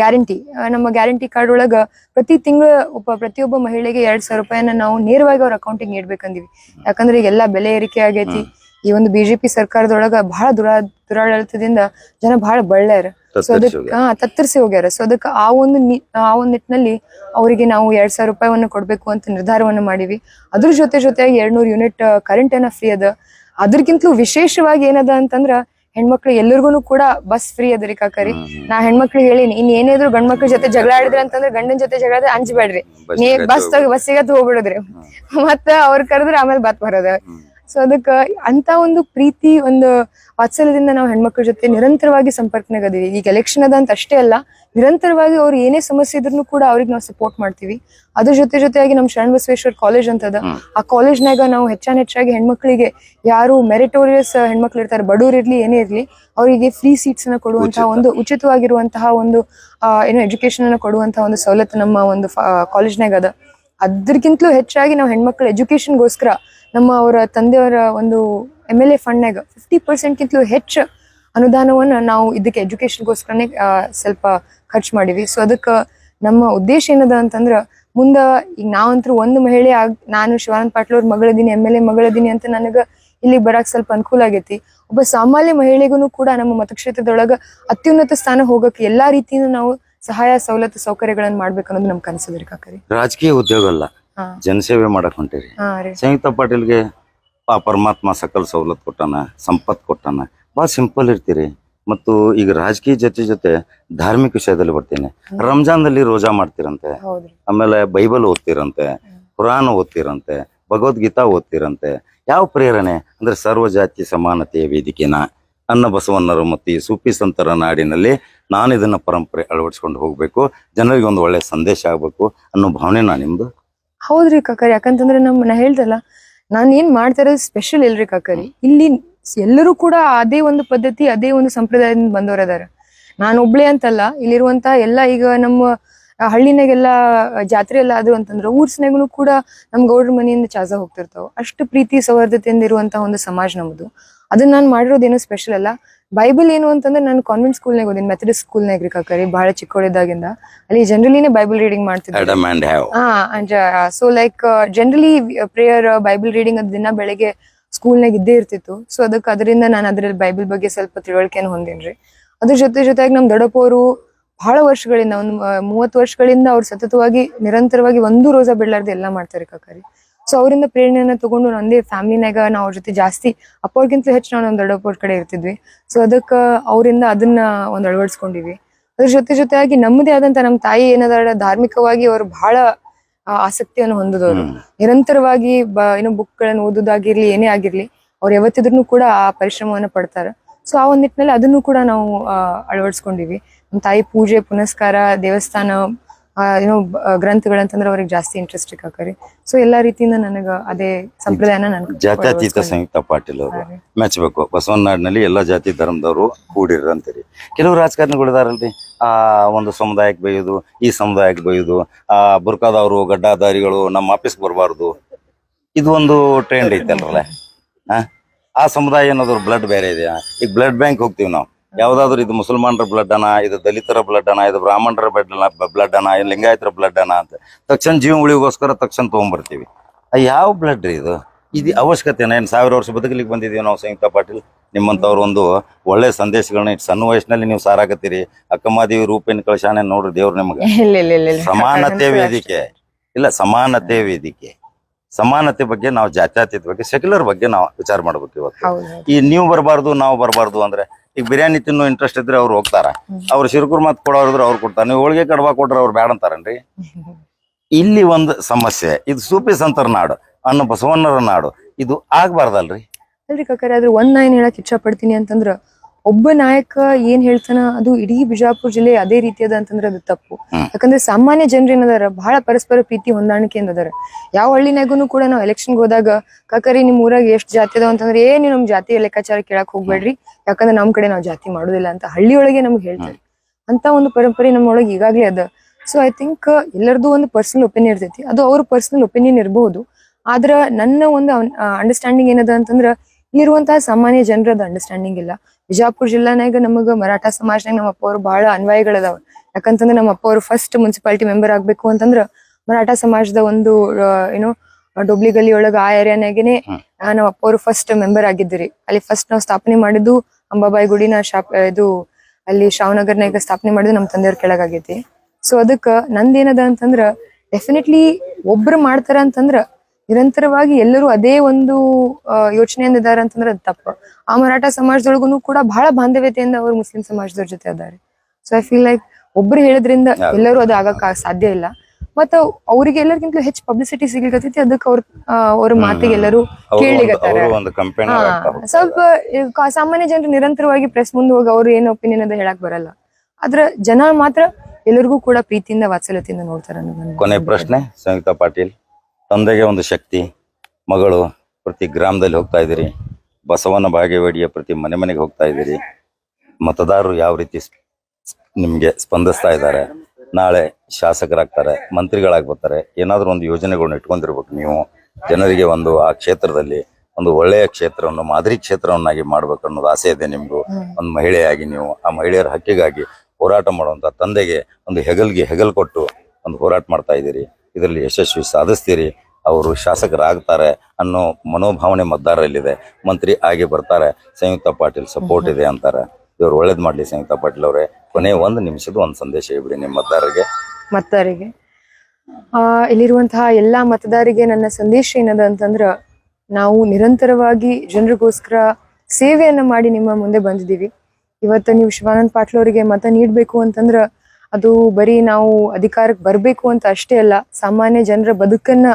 Speaker 3: ಗ್ಯಾರಂಟಿ ನಮ್ಮ ಗ್ಯಾರಂಟಿ ಕಾರ್ಡ್ ಒಳಗ ಪ್ರತಿ ತಿಂಗಳ ಒಬ್ಬ ಪ್ರತಿಯೊಬ್ಬ ಮಹಿಳೆಗೆ ಎರಡ್ ಸಾವಿರ ರೂಪಾಯಿನ ನಾವು ನೇರವಾಗಿ ಅವ್ರ ಅಕೌಂಟಿಗೆ ನೀಡ್ಬೇಕಂದಿವಿ. ಯಾಕಂದ್ರೆ ಈಗ ಎಲ್ಲಾ ಬೆಲೆ ಏರಿಕೆ ಆಗೈತಿ. ಈ ಒಂದು ಬಿಜೆಪಿ ಸರ್ಕಾರದೊಳಗ ಬಹಳ ದುರಾ ದುರಾಡಳಿತದಿಂದ ಜನ ಬಹಳ ಬಳ್ಳಾರ ಸೊ ಹಾ ತತ್ತರಿಸಿ ಹೋಗ್ಯಾರ. ಸೊ ಅದಕ್ಕೆ ಆ ಒಂದು ನಿ- ಆ ಒಂದು ನಿಟ್ಟಿನಲ್ಲಿ ಅವರಿಗೆ ನಾವು ಎರಡ್ ಸಾವಿರ ರೂಪಾಯಿವನ್ನ ಕೊಡ್ಬೇಕು ಅಂತ ನಿರ್ಧಾರವನ್ನ ಮಾಡಿವಿ. ಅದ್ರ ಜೊತೆ ಜೊತೆಯಾಗಿ ಎರಡ್ ನೂರ್ ಯೂನಿಟ್ ಕರೆಂಟ್ ಏನ ಫ್ರೀ ಅದ. ಅದ್ರಕ್ಕಿಂತಲೂ ವಿಶೇಷವಾಗಿ ಏನದ ಅಂತಂದ್ರ ಹೆಣ್ಮಕ್ಳು ಎಲ್ಲರಿಗೂ ಕೂಡ ಬಸ್ ಫ್ರೀ ಅದ ರೀ ಕಾಕರಿ. ನಾ ಹೆಣ್ಮಕ್ಳು ಹೇಳಿನಿ ಇನ್ ಗಂಡ್ ಮಕ್ಳ ಜೊತೆ ಜಗಳ ಆಡಿದ್ರಿ ಅಂತಂದ್ರೆ ಗಂಡನ ಜೊತೆ ಜಗಳ ಆದ್ರೆ ಅಂಜಬೇಡ್ರಿ.
Speaker 2: ಬಸ್
Speaker 3: ನೀ
Speaker 2: ಸಿಗತ್ತೆ
Speaker 3: ಬಸ್ ಸಿಗತ್ ಹೋಗ್ಬಿಡದ್ರಿ. ಮತ್ತ ಅವ್ರ ಕರೆದ್ರೆ ಆಮೇಲೆ ಬಾತ್ ಬರೋದ. ಸೊ ಅದಕ್ಕೆ ಅಂತ ಒಂದು ಪ್ರೀತಿ ಒಂದು ವಾತ್ಸಲ್ಯದಿಂದ ನಾವು ಹೆಣ್ಮಕ್ಳ ಜೊತೆ ನಿರಂತರವಾಗಿ ಸಂಪರ್ಕನಾಗ ಅದೀವಿ ಈಗ ಎಲೆಕ್ಷನ್ ಅದ ಅಂತ ಅಷ್ಟೇ ಅಲ್ಲ ನಿರಂತರವಾಗಿ ಅವ್ರು ಏನೇ ಸಮಸ್ಯೆ ಇದ್ರೂ ಕೂಡ ಅವ್ರಿಗೆ ನಾವು ಸಪೋರ್ಟ್ ಮಾಡ್ತೀವಿ. ಅದ್ರ ಜೊತೆ ಜೊತೆಯಾಗಿ ನಮ್ಮ ಶರಣ ಬಸವೇಶ್ವರ್ ಕಾಲೇಜ್ ಅಂತ ಅದ. ಆ ಕಾಲೇಜ್ನಾಗ ನಾವು ಹೆಚ್ಚಾನ್ ಹೆಚ್ಚಾಗಿ ಹೆಣ್ಮಕ್ಳಿಗೆ ಯಾರು ಮೆರಿಟೋರಿಯಸ್ ಹೆಣ್ಮಕ್ಳು ಇರ್ತಾರೆ ಬಡವ್ರು ಇರ್ಲಿ ಏನೇ ಇರ್ಲಿ ಅವರಿಗೆ ಫ್ರೀ ಸೀಟ್ಸ್ನ ಕೊಡುವಂತಹ ಒಂದು ಉಚಿತವಾಗಿರುವಂತಹ ಒಂದು ಏನು ಎಜುಕೇಶನ್ ಅನ್ನ ಕೊಡುವಂತಹ ಒಂದು ಸವಲತ್ತು ನಮ್ಮ ಒಂದು ಕಾಲೇಜ್ನಾಗ ಅದ. ಅದ್ರಕ್ಕಿಂತಲೂ ಹೆಚ್ಚಾಗಿ ನಾವು ಹೆಣ್ಮಕ್ಳ ಎಜುಕೇಶನ್ಗೋಸ್ಕರ ನಮ್ಮ ಅವರ ತಂದೆಯವರ ಒಂದು ಎಂ ಎಲ್ ಎ ಫಂಡ್ನಾಗ ಫಿಫ್ಟಿ ಪರ್ಸೆಂಟ್ಗಿಂತಲೂ ಹೆಚ್ಚು ಅನುದಾನವನ್ನ ನಾವು ಇದಕ್ಕೆ ಎಜುಕೇಶನ್ಗೋಸ್ಕರನೇ ಸ್ವಲ್ಪ ಖರ್ಚು ಮಾಡಿವಿ ಸೊ ಅದಕ್ಕೆ ನಮ್ಮ ಉದ್ದೇಶ ಏನದ ಅಂತಂದ್ರ ಮುಂದ ಈಗ ನಾವಂತೂ ಒಂದು ಮಹಿಳೆ ಆಗ್, ನಾನು ಶಿವಾನಂದ ಪಾಟೀಲ್ ಅವ್ರ ಮಗಳದೀನಿ ಎಂ ಎಲ್ ಎ ಮಗಳದೀನಿ ಅಂತ ನನಗ ಇಲ್ಲಿ ಬರಕ್ ಸ್ವಲ್ಪ ಅನುಕೂಲ ಆಗೈತಿ. ಒಬ್ಬ ಸಾಮಾನ್ಯ ಮಹಿಳೆಗೂ ಕೂಡ ನಮ್ಮ ಮತಕ್ಷೇತ್ರದೊಳಗ ಅತ್ಯುನ್ನತ ಸ್ಥಾನ ಹೋಗಕ್ಕೆ ಎಲ್ಲಾ ರೀತಿಯಿಂದ ನಾವು ಸಹಾಯ ಸವಲತ್ತು ಸೌಕರ್ಯಗಳನ್ನ ಮಾಡ್ಬೇಕು ಅನ್ನೋದು ನಮ್ ಕನಸು ಕಾಕರಿ
Speaker 2: ರಾಜಕೀಯ ಉದ್ಯೋಗ ಅಲ್ಲ.
Speaker 3: ಹಾ.
Speaker 2: ಜನಸೇವೆ ಮಾಡಕ್ ಹೊಂಟೇರಿ.
Speaker 3: ಹಾ ರೀ.
Speaker 2: ಸಂಯುಕ್ತ ಪಾಟೀಲ್ಗೆ ಆ ಪರಮಾತ್ಮ ಸಕಲ್ ಸವಲತ್ತು ಕೊಟ್ಟಾನ ಸಂಪತ್ ಕೊಟ್ಟಾನ. ಭಾಳ ಸಿಂಪಲ್ ಇರ್ತೀರಿ. ಮತ್ತು ಈಗ ರಾಜಕೀಯ ಜೊತೆ ಜೊತೆ ಧಾರ್ಮಿಕ ವಿಷಯದಲ್ಲಿ ಬರ್ತೀನಿ. ರಂಜಾನ್ದಲ್ಲಿ ರೋಜಾ ಮಾಡ್ತೀರಂತೆ.
Speaker 3: ಹೌದ್ರಿ.
Speaker 2: ಆಮೇಲೆ ಬೈಬಲ್ ಓದ್ತಿರಂತೆ ಕುರಾನ್ ಓದ್ತಿರಂತೆ ಭಗವದ್ಗೀತಾ ಓದ್ತಿರಂತೆ. ಯಾವ ಪ್ರೇರಣೆ? ಅಂದ್ರೆ ಸರ್ವ ಜಾತಿ ಸಮಾನತೆಯ ವೇದಿಕೆನ ಅನ್ನ ಬಸವಣ್ಣರು ಮತ್ತು ಈ ಸೂಫಿ ಸಂತರ ನಾಡಿನಲ್ಲಿ ನಾನು ಇದನ್ನ ಪರಂಪರೆ ಅಳವಡಿಸ್ಕೊಂಡು ಹೋಗಬೇಕು. ಜನರಿಗೆ ಒಂದು ಒಳ್ಳೆ ಸಂದೇಶ ಆಗಬೇಕು ಅನ್ನೋ ಭಾವನೆ ನಾನು ನಿಮ್ದು.
Speaker 3: ಹೌದ್ರಿ ಕಾಕರಿ. ಯಾಕಂತಂದ್ರೆ ನಮ್ಮ ನಾ ಹೇಳ್ದಲ್ಲ, ನಾನು ಏನ್ ಮಾಡ್ತಾ ಇರೋದು ಸ್ಪೆಷಲ್ ಇಲ್ರಿ ಕಾಕರಿ. ಇಲ್ಲಿ ಎಲ್ಲರೂ ಕೂಡ ಅದೇ ಒಂದು ಪದ್ಧತಿ, ಅದೇ ಒಂದು ಸಂಪ್ರದಾಯದಿಂದ ಬಂದವರು ಅದಾರ. ನಾನು ಒಬ್ಳೆ ಅಂತಲ್ಲ ಇಲ್ಲಿರುವಂತಹ ಎಲ್ಲ ಈಗ ನಮ್ಮ ಹಳ್ಳಿನಾಗೆಲ್ಲ ಜಾತ್ರೆ ಎಲ್ಲ ಆದ್ರು ಅಂತಂದ್ರೆ ಊರ್ಸ್ನಾಗೂ ಕೂಡ ನಮ್ ಗೌಡ್ರ ಮನೆಯಿಂದ ಚಾಜ ಹೋಗ್ತಿರ್ತಾವ. ಅಷ್ಟು ಪ್ರೀತಿ ಸೌಹಾರ್ದತೆಯಿಂದ ಇರುವಂತಹ ಒಂದು ಸಮಾಜ ನಮ್ದು. ಅದನ್ನ ನಾನು ಮಾಡಿರೋದೇನೋ ಸ್ಪೆಷಲ್ ಅಲ್ಲ. ಬೈಬಲ್ ಏನು ಅಂತಂದ್ರೆ ನಾನು ಕಾನ್ವೆಂಟ್ ಸ್ಕೂಲ್ನಾಗ ಓದಿನಿ ಮೆಥಡಿಸ್ಟ್ ಸ್ಕೂಲ್ನಾಗ ರೀ ಕಾಕರಿ ಬಹಳ ಚಿಕ್ಕವಳಿದ್ದಾಗಿಂದ ಅಲ್ಲಿ ಜನರಲಿನೇ ಬೈಬಲ್ ರೀಡಿಂಗ್ ಮಾಡ್ತಿದ್ದೆ ಹಾ and so like generally prayer Bible reading ಅದ್ ದಿನ ಬೆಳಗ್ಗೆ ಸ್ಕೂಲ್ನಾಗ ಇದ್ದೇ ಇರ್ತಿತ್ತು. ಸೊ ಅದಕ್ಕೆ ಅದರಿಂದ ನಾನು ಅದ್ರಲ್ಲಿ ಬೈಬಲ್ ಬಗ್ಗೆ ಸ್ವಲ್ಪ ತಿಳುವಳಿಕೆಯನ್ನು ಹೊಂದೇನ್ರಿ. ಅದ್ರ ಜೊತೆ ಜೊತೆಗೆ ನಮ್ ದೊಡ್ಡಪ್ಪ ಅವರು ಬಹಳ ವರ್ಷಗಳಿಂದ ಒಂದು ಮೂವತ್ತು ವರ್ಷಗಳಿಂದ ಅವ್ರು ಸತತವಾಗಿ ನಿರಂತರವಾಗಿ ಒಂದು ರೋಜಾ ಬಿಡ್ಲಾರ್ದೆ ಎಲ್ಲ ಮಾಡ್ತಾರೆ ಕಾಕರಿ ಸೊ ಅವರಿಂದ ಪ್ರೇರಣೆಯನ್ನ ತಗೊಂಡು ನಂದೇ ಫ್ಯಾಮಿಲಿನಾಗ ನಾವು ಅವ್ರ ಜೊತೆ ಜಾಸ್ತಿ ಅಪ್ಪವ್ರಿಗಿಂತ ಹೆಚ್ಚು ನಾವು ನಮ್ಮ ದೊಡ್ಡಪ್ಪ ಕಡೆ ಇರ್ತಿದ್ವಿ. ಸೊ ಅದಕ್ಕ ಅವರಿಂದ ಅದನ್ನ ಒಂದ್ ಅಳವಡಿಸ್ಕೊಂಡಿವಿ ಅದ್ರ ಜೊತೆ ಜೊತೆಯಾಗಿ ನಮ್ಮದೇ ಆದಂತ ನಮ್ಮ ತಾಯಿ ಏನಾದ್ರೂ ಧಾರ್ಮಿಕವಾಗಿ ಅವರು ಬಹಳ ಆಸಕ್ತಿಯನ್ನು ಹೊಂದಿದವರು. ನಿರಂತರವಾಗಿ ಬ ಬುಕ್ ಬುಕ್ಗಳನ್ನು ಓದೋದಾಗಿರ್ಲಿ ಏನೇ ಆಗಿರ್ಲಿ ಅವ್ರು ಯಾವತ್ತಿದ್ರು ಕೂಡ ಆ ಪರಿಶ್ರಮವನ್ನ ಪಡ್ತಾರ. ಸೊ ಆ ಒಂದ್ ನಿಟ್ಟಿನಲ್ಲಿ ಅದನ್ನು ಕೂಡ ನಾವು ಅಳವಡಿಸ್ಕೊಂಡಿವಿ ನಮ್ಮ ತಾಯಿ ಪೂಜೆ ಪುನಸ್ಕಾರ ದೇವಸ್ಥಾನ ಏನೋ ಗ್ರಂಥಗಳು ಅಂತಂದ್ರೆ ಗ್ರಂಥಗಳಂತಂದ್ರೆ ಅವ್ರಿಗೆ ಜಾಸ್ತಿ ಇಂಟ್ರೆಸ್ಟ್ ಹಾಕರಿ ಸೊ ಎಲ್ಲಾ ರೀತಿಯಿಂದ ನನಗ ಅದೇ ಸಂಪ್ರದಾಯನ ನಾನು
Speaker 2: ಜಾತ್ಯತೀತ ಸಂಯುಕ್ತ ಪಾಟೀಲ್ ಅವರು ಮೆಚ್ಚಬೇಕು. ಬಸವನಾಡಿನಲ್ಲಿ ಎಲ್ಲ ಜಾತಿ ಧರ್ಮದವರು ಕೂಡಿರಂತೀರಿ ಕೆಲವು ರಾಜಕಾರಣಿಗಳಿದಾರಲ್ರಿ ಆ ಒಂದು ಸಮುದಾಯಕ್ಕೆ ಬೈಯೋದು ಈ ಸಮುದಾಯಕ್ಕೆ ಬೈಯೋದು ಆ ಬುರ್ಕಾದವರು ಗಡ್ಡಾಧಾರಿಗಳು ನಮ್ಮ ಆಫೀಸ್ಗೆ ಬರಬಾರ್ದು. ಇದು ಒಂದು ಟ್ರೆಂಡ್ ಐತಲ್ರಲ್ಲ. ಅಲ್ರಲ್ಲ ಆ ಸಮುದಾಯ ಅನ್ನೋದ್ರ ಬ್ಲಡ್ ಬೇರೆ ಇದೆಯಾ? ಈಗ ಬ್ಲಡ್ ಬ್ಯಾಂಕ್ ಹೋಗ್ತೀವಿ ನಾವು. ಯಾವ್ದಾದ್ರು ಇದು ಮುಸಲ್ಮಾನರ ಬ್ಲಡ್ ಅನ ಇದು ದಲಿತರ ಬ್ಲಡ್ ಅನ ಇದು ಬ್ರಾಹ್ಮಣರ ಬ್ಲಡ್ ಬ್ಲಡ್ ಅನ ಇದು ಲಿಂಗಾಯತರ ಬ್ಲಡ್ ಅನ ಅಂತ. ತಕ್ಷಣ ಜೀವ ಉಳಿಗೋಸ್ಕರ ತಕ್ಷಣ ತೊಗೊಂಬರ್ತೀವಿ ಆ ಯಾವ ಬ್ಲಡ್ ರೀ ಇದು? ಇದು ಅವಶ್ಯಕತೆನ ಏನು ಸಾವಿರ ವರ್ಷ ಬದುಕಲಿಕ್ಕೆ ಬಂದಿದ್ದೀವಿ ನಾವು ಸಂಯುಕ್ತ ಪಾಟೀಲ್? ನಿಮ್ಮಂಥವ್ರು ಒಂದು ಒಳ್ಳೆ ಸಂದೇಶಗಳನ್ನ ಇಟ್ಟು ಸಣ್ಣ ವಯಸ್ಸಿನಲ್ಲಿ ನೀವು ಸಾರಾಕತ್ತೀರಿ. ಅಕ್ಕಮಾದೇವಿ ರೂಪೇನ ಕಳಶಾನೆ ನೋಡ್ರಿ ದೇವ್ರು ನಿಮಗೆ. ಸಮಾನತೆ ವೇದಿಕೆ. ಇಲ್ಲ ಸಮಾನತೆ ವೇದಿಕೆ. ಸಮಾನತೆ ಬಗ್ಗೆ ನಾವು ಜಾತ್ಯಾತೀತ ಬಗ್ಗೆ ಸೆಕ್ಯುಲರ್ ಬಗ್ಗೆ ನಾವು ವಿಚಾರ ಮಾಡ್ಬೇಕು ಇವತ್ತು. ಈ ನೀವು ಬರಬಾರ್ದು ನಾವು ಬರಬಾರ್ದು ಅಂದ್ರೆ ಈಗ ಬಿರಿಯಾನಿ ತಿನ್ನೋ ಇಂಟ್ರೆಸ್ಟ್ ಇದ್ರೆ ಅವ್ರು ಹೋಗ್ತಾರ. ಅವ್ರು ಶಿರ್ಕುರ್ ಮಾತ್ ಕೊಡೋರಿದ್ರೆ ಅವ್ರು ಕೊಡ್ತಾರೆ. ನೀವು ಹೋಳಿಗೆ ಕಡ್ಬಾ ಕೊಟ್ರೆ ಅವ್ರು ಬೇಡ ಅಂತಾರನ್ರಿ? ಇಲ್ಲಿ ಒಂದು ಸಮಸ್ಯೆ. ಇದು ಸೂಪಿ ಸಂತರ ನಾಡು, ಅನ್ನ ಬಸವಣ್ಣರ ನಾಡು. ಇದು ಆಗ್ಬಾರ್ದಲ್ರಿ?
Speaker 3: ಅಲ್ರಿ ಕಕ್ಕರೆ ಆದ್ರೆ ಒಂದ್ ನಾ ಹೇಳಕ್ ಇಚ್ಛಾ ಪಡ್ತೀನಿ ಅಂತಂದ್ರ ಒಬ್ಬ ನಾಯಕ ಏನ್ ಹೇಳ್ತಾನ ಅದು ಇಡೀ ಬಿಜಾಪುರ ಜಿಲ್ಲೆ ಅದೇ ರೀತಿಯದ ಅಂತಂದ್ರೆ ಅದು ತಪ್ಪು. ಯಾಕಂದ್ರೆ ಸಾಮಾನ್ಯ ಜನರು ಏನದಾರ ಬಹಳ ಪರಸ್ಪರ ಪ್ರೀತಿ ಹೊಂದಾಣಿಕೆ ಅದಾರ ಯಾವ ಹಳ್ಳಿನಾಗೂ ಕೂಡ ನಾವು ಎಲೆಕ್ಷನ್ಗೆ ಹೋದಾಗ ಕಾಕರಿ ನಿಮ್ ಊರಾಗ ಎಷ್ಟ್ ಜಾತಿ ಅದಾವ ಅಂತಂದ್ರೆ ಏ ನೀವು ನಮ್ ಜಾತಿ ಲೆಕ್ಕಾಚಾರ ಕೇಳಕ್ ಹೋಗ್ಬೇಡ್ರಿ. ಯಾಕಂದ್ರೆ ನಮ್ ಕಡೆ ನಾವು ಜಾತಿ ಮಾಡುದಿಲ್ಲ ಅಂತ ಹಳ್ಳಿಯೊಳಗೆ ನಮ್ಗೆ ಹೇಳ್ತಾರೆ. ಅಂತ ಒಂದು ಪರಂಪರೆ ನಮ್ಮೊಳಗೆ ಈಗಾಗ್ಲೇ ಅದ. ಸೊ ಐ ಥಿಂಕ್ ಎಲ್ಲರದು ಒಂದು ಪರ್ಸನಲ್ ಒಪಿನಿಯನ್ ಇರ್ತೈತಿ. ಅದು ಅವ್ರ ಪರ್ಸನಲ್ ಒಪಿನಿಯನ್ ಇರಬಹುದು ಆದ್ರ ನನ್ನ ಒಂದು ಅಂಡರ್ಸ್ಟ್ಯಾಂಡಿಂಗ್ ಏನದ ಅಂತಂದ್ರ ಇಲ್ಲಿರುವಂತಹ ಸಾಮಾನ್ಯ ಜನರದ ಅಂಡರ್ಸ್ಟ್ಯಾಂಡಿಂಗ್ ಇಲ್ಲ. ಬಿಜಾಪುರ ಜಿಲ್ಲಾನಾಗ ನಮಗ ಮರಾಠ ಸಮಾಜನಾಗ ನಮ್ಮ ಅಪ್ಪ ಅವರು ಬಹಳ ಅನ್ವಯಗಳದಾವ. ಯಾಕಂತಂದ್ರೆ ನಮ್ಮ ಅಪ್ಪ ಅವರು ಫಸ್ಟ್ ಮುನ್ಸಿಪಾಲಿಟಿ ಮೆಂಬರ್ ಆಗ್ಬೇಕು ಅಂತಂದ್ರ ಮರಾಠ ಸಮಾಜದ ಒಂದು ಏನು ಡೊಬ್ಲಿ ಗಲ್ಲಿ ಒಳಗ ಆ ಏರಿಯಾನಾಗೇನೆ ನಮ್ಮ ಅಪ್ಪ ಅವರು ಫಸ್ಟ್ ಮೆಂಬರ್ ಆಗಿದ್ರಿ. ಅಲ್ಲಿ ಫಸ್ಟ್ ನಾವು ಸ್ಥಾಪನೆ ಮಾಡಿದ್ದು ಅಂಬಾಬಾಯಿ ಗುಡಿನ ಶಾಪ್ ಇದು ಅಲ್ಲಿ ಶಾವನಗರ್ನಾಗ ಸ್ಥಾಪನೆ ಮಾಡಿದ್ದು ನಮ್ಮ ತಂದೆಯವ್ರ ಕೆಳಗಾಗೈತಿ ಸೊ ಅದಕ್ಕ ನಂದೇನದ ಅಂತಂದ್ರ ಡೆಫಿನೆಟ್ಲಿ ಒಬ್ರು ಮಾಡ್ತಾರ ಅಂತಂದ್ರ ನಿರಂತರವಾಗಿ ಎಲ್ಲರೂ ಅದೇ ಒಂದು ಯೋಚನೆಯಿಂದ ಇದ್ದಾರೆ ಅಂತಂದ್ರೆ ಅದು ತಪ್ಪು. ಆ ಮರಾಠ ಸಮಾಜದೊಳಗೂ ಕೂಡ ಬಹಳ ಬಾಂಧವ್ಯತೆಯಿಂದ ಅವರು ಮುಸ್ಲಿಂ ಸಮಾಜದವ್ರ ಜೊತೆ ಇದ್ದಾರೆ. ಸೊ ಐ ಫೀಲ್ ಲೈಕ್ ಒಬ್ರು ಹೇಳೋದ್ರಿಂದ ಎಲ್ಲರೂ ಅದು ಆಗಕ್ ಸಾಧ್ಯ ಇಲ್ಲ. ಮತ್ತ ಅವ್ರಿಗೆ ಎಲ್ಲರಿಗಿಂತ ಹೆಚ್ಚು ಪಬ್ಲಿಸಿಟಿ ಸಿಗ್ಲಿಕತ್ತೈತಿ ಅದಕ್ಕೆ ಅವ್ರ ಅವ್ರ ಮಾತಿಗೆ ಎಲ್ಲರೂ ಕೇಳಿಗತ್ತಾರೆ ಸ್ವಲ್ಪ ಸಾಮಾನ್ಯ ಜನರು ನಿರಂತರವಾಗಿ ಪ್ರೆಸ್ ಮುಂದೆ ಹೋಗಿ ಅವ್ರು ಏನ್ ಒಪಿನಿಯನ್ ಅದ ಹೇಳಕ್ ಬರಲ್ಲ. ಆದ್ರ ಜನ ಮಾತ್ರ ಎಲ್ಲರಿಗೂ ಕೂಡ ಪ್ರೀತಿಯಿಂದ ವಾತ್ಸಲ್ಯತೆಯಿಂದ ನೋಡ್ತಾರ
Speaker 2: ಕೊನೆ ಪ್ರಶ್ನೆ ಸಂಯುಕ್ತ ಪಾಟೀಲ್. ತಂದೆಗೆ ಒಂದು ಶಕ್ತಿ, ಮಗಳು ಪ್ರತಿ ಗ್ರಾಮದಲ್ಲಿ ಹೋಗ್ತಾ ಇದ್ದೀರಿ. ಬಸವನ ಬಾಗೇವಾಡಿಯ ಪ್ರತಿ ಮನೆ ಮನೆಗೆ ಹೋಗ್ತಾ ಇದ್ದೀರಿ. ಮತದಾರರು ಯಾವ ರೀತಿ ನಿಮಗೆ ಸ್ಪಂದಿಸ್ತಾ ಇದ್ದಾರೆ? ನಾಳೆ ಶಾಸಕರಾಗ್ತಾರೆ ಮಂತ್ರಿಗಳಾಗಿ ಬರ್ತಾರೆ ಏನಾದರೂ ಒಂದು ಯೋಜನೆಗಳನ್ನ ಇಟ್ಕೊಂಡಿರ್ಬೇಕು ನೀವು. ಜನರಿಗೆ ಒಂದು ಆ ಕ್ಷೇತ್ರದಲ್ಲಿ ಒಂದು ಒಳ್ಳೆಯ ಕ್ಷೇತ್ರವನ್ನು, ಮಾದರಿ ಕ್ಷೇತ್ರವನ್ನಾಗಿ ಮಾಡ್ಬೇಕು ಅನ್ನೋದು ಆಸೆ ಇದೆ ನಿಮಗೂ. ಒಂದು ಮಹಿಳೆಯಾಗಿ ನೀವು, ಆ ಮಹಿಳೆಯರ ಹಕ್ಕಿಗಾಗಿ ಹೋರಾಟ ಮಾಡುವಂಥ ತಂದೆಗೆ ಒಂದು ಹೆಗಲ್ಗೆ ಹೆಗಲ್ ಕೊಟ್ಟು ಒಂದು ಹೋರಾಟ ಮಾಡ್ತಾ ಇದ್ದೀರಿ, ಇದರಲ್ಲಿ ಯಶಸ್ವಿ ಸಾಧಿಸ್ತೀರಿ, ಅವರು ಶಾಸಕರಾಗ್ತಾರೆ ಅನ್ನೋ ಮನೋಭಾವನೆ ಮತದಾರರಲ್ಲಿದೆ. ಮಂತ್ರಿ ಆಗಿ ಬರ್ತಾರೆ, ಸಂಯುಕ್ತ ಪಾಟೀಲ್ ಸಪೋರ್ಟ್ ಇದೆ ಅಂತಾರೆ. ಇವ್ರು ಒಳ್ಳೇದು ಮಾಡ್ಲಿ ಸಂಯುಕ್ತ ಪಾಟೀಲ್ ಅವರೇ. ಕೊನೆ ಒಂದು ನಿಮಿಷದ ಒಂದು ಸಂದೇಶ ಹೇಳ್ಬಿಡಿ ನಿಮ್ಮ ಮತದಾರರಿಗೆ.
Speaker 3: ಮತದಾರರಿಗೆ. ಇಲ್ಲಿರುವಂತಹ ಎಲ್ಲಾ ಮತದಾರರಿಗೆ ನನ್ನ ಸಂದೇಶ ಏನದ ಅಂತಂದ್ರ, ನಾವು ನಿರಂತರವಾಗಿ ಜನರಿಗೋಸ್ಕರ ಸೇವೆಯನ್ನ ಮಾಡಿ ನಿಮ್ಮ ಮುಂದೆ ಬಂದಿದ್ದೀವಿ. ಇವತ್ತು ನೀವು ಶಿವಾನಂದ್ ಪಾಟೀಲ್ ಅವರಿಗೆ ಮತ ನೀಡಬೇಕು ಅಂತಂದ್ರ ಅದು ಬರೀ ನಾವು ಅಧಿಕಾರಕ್ಕೆ ಬರಬೇಕು ಅಂತ ಅಷ್ಟೇ ಅಲ್ಲ, ಸಾಮಾನ್ಯ ಜನರ ಬದುಕನ್ನ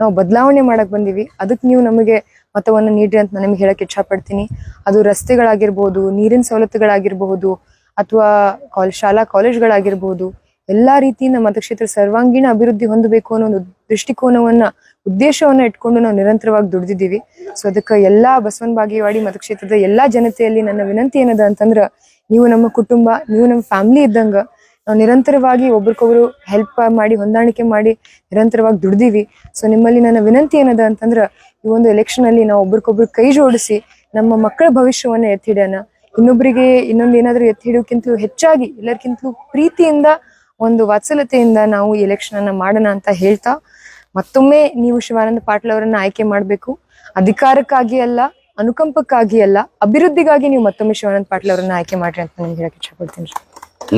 Speaker 3: ನಾವು ಬದಲಾವಣೆ ಮಾಡಕ್ ಬಂದೀವಿ. ಅದಕ್ಕೆ ನೀವು ನಮಗೆ ಮತವನ್ನು ನೀಡಿ ಅಂತ ನಾನು ನಿಮ್ಗೆ ಇಚ್ಛಾ ಇಚ್ಛಪಡ್ತೀನಿ. ಅದು ರಸ್ತೆಗಳಾಗಿರ್ಬೋದು, ನೀರಿನ ಸವಲತ್ತುಗಳಾಗಿರಬಹುದು, ಅಥವಾ ಕಾಲೇಜ್ ಶಾಲಾ ಕಾಲೇಜ್ಗಳಾಗಿರ್ಬೋದು, ಎಲ್ಲಾ ರೀತಿಯಿಂದ ಮತಕ್ಷೇತ್ರ ಸರ್ವಾಂಗೀಣ ಅಭಿವೃದ್ಧಿ ಹೊಂದಬೇಕು ಅನ್ನೋ ಒಂದು ದೃಷ್ಟಿಕೋನವನ್ನ, ಉದ್ದೇಶವನ್ನ ಇಟ್ಕೊಂಡು ನಾವು ನಿರಂತರವಾಗಿ ದುಡಿದಿದ್ದೀವಿ. ಸೊ ಅದಕ್ಕೆ ಎಲ್ಲಾ ಬಸವನ ಬಾಗೇವಾಡಿ ಮತಕ್ಷೇತ್ರದ ಎಲ್ಲಾ ಜನತೆಯಲ್ಲಿ ನನ್ನ ವಿನಂತಿ ಏನದ ಅಂತಂದ್ರ, ನೀವು ನಮ್ಮ ಕುಟುಂಬ, ನೀವು ನಮ್ಮ ಫ್ಯಾಮಿಲಿ ಇದ್ದಂಗ ನಾವು ನಿರಂತರವಾಗಿ ಒಬ್ರಿಗೊಬ್ರು ಹೆಲ್ಪ್ ಮಾಡಿ, ಹೊಂದಾಣಿಕೆ ಮಾಡಿ ನಿರಂತರವಾಗಿ ದುಡ್ದೀವಿ. ಸೊ ನಿಮ್ಮಲ್ಲಿ ನನ್ನ ವಿನಂತಿ ಏನದ ಅಂತಂದ್ರ, ಈ ಒಂದು ಎಲೆಕ್ಷನ್ ಅಲ್ಲಿ ನಾವು ಒಬ್ರಿಗೊಬ್ರು ಕೈ ಜೋಡಿಸಿ ನಮ್ಮ ಮಕ್ಕಳ ಭವಿಷ್ಯವನ್ನ ಎತ್ತಿಡೋಣ. ಇನ್ನೊಬ್ಬರಿಗೆ ಇನ್ನೊಂದು ಏನಾದ್ರೂ ಎತ್ತಿ ಹೆಚ್ಚಾಗಿ ಎಲ್ಲರಿಗಿಂತಲೂ ಪ್ರೀತಿಯಿಂದ ಒಂದು ವಾತ್ಸಲತೆಯಿಂದ ನಾವು ಈ ಎಲೆಕ್ಷನ್ ಅನ್ನ ಮಾಡೋಣ ಅಂತ ಹೇಳ್ತಾ, ಮತ್ತೊಮ್ಮೆ ನೀವು ಶಿವಾನಂದ ಪಾಟೀಲ್ ಅವರನ್ನ ಆಯ್ಕೆ ಮಾಡಬೇಕು. ಅಧಿಕಾರಕ್ಕಾಗಿ ಅಲ್ಲ, ಅನುಕಂಪಕ್ಕಾಗಿ ಅಲ್ಲ, ಅಭಿವೃದ್ಧಿಗಾಗಿ ನೀವು ಮತ್ತೊಮ್ಮೆ ಶಿವಾನಂದ ಪಾಟೀಲ್ ಅವರನ್ನ ಆಯ್ಕೆ ಮಾಡ್ರಿ ಅಂತ ನಿಮ್ಗೆ ಹೇಳಕ್ ಇಷ್ಟಪಡ್ತೀನಿ.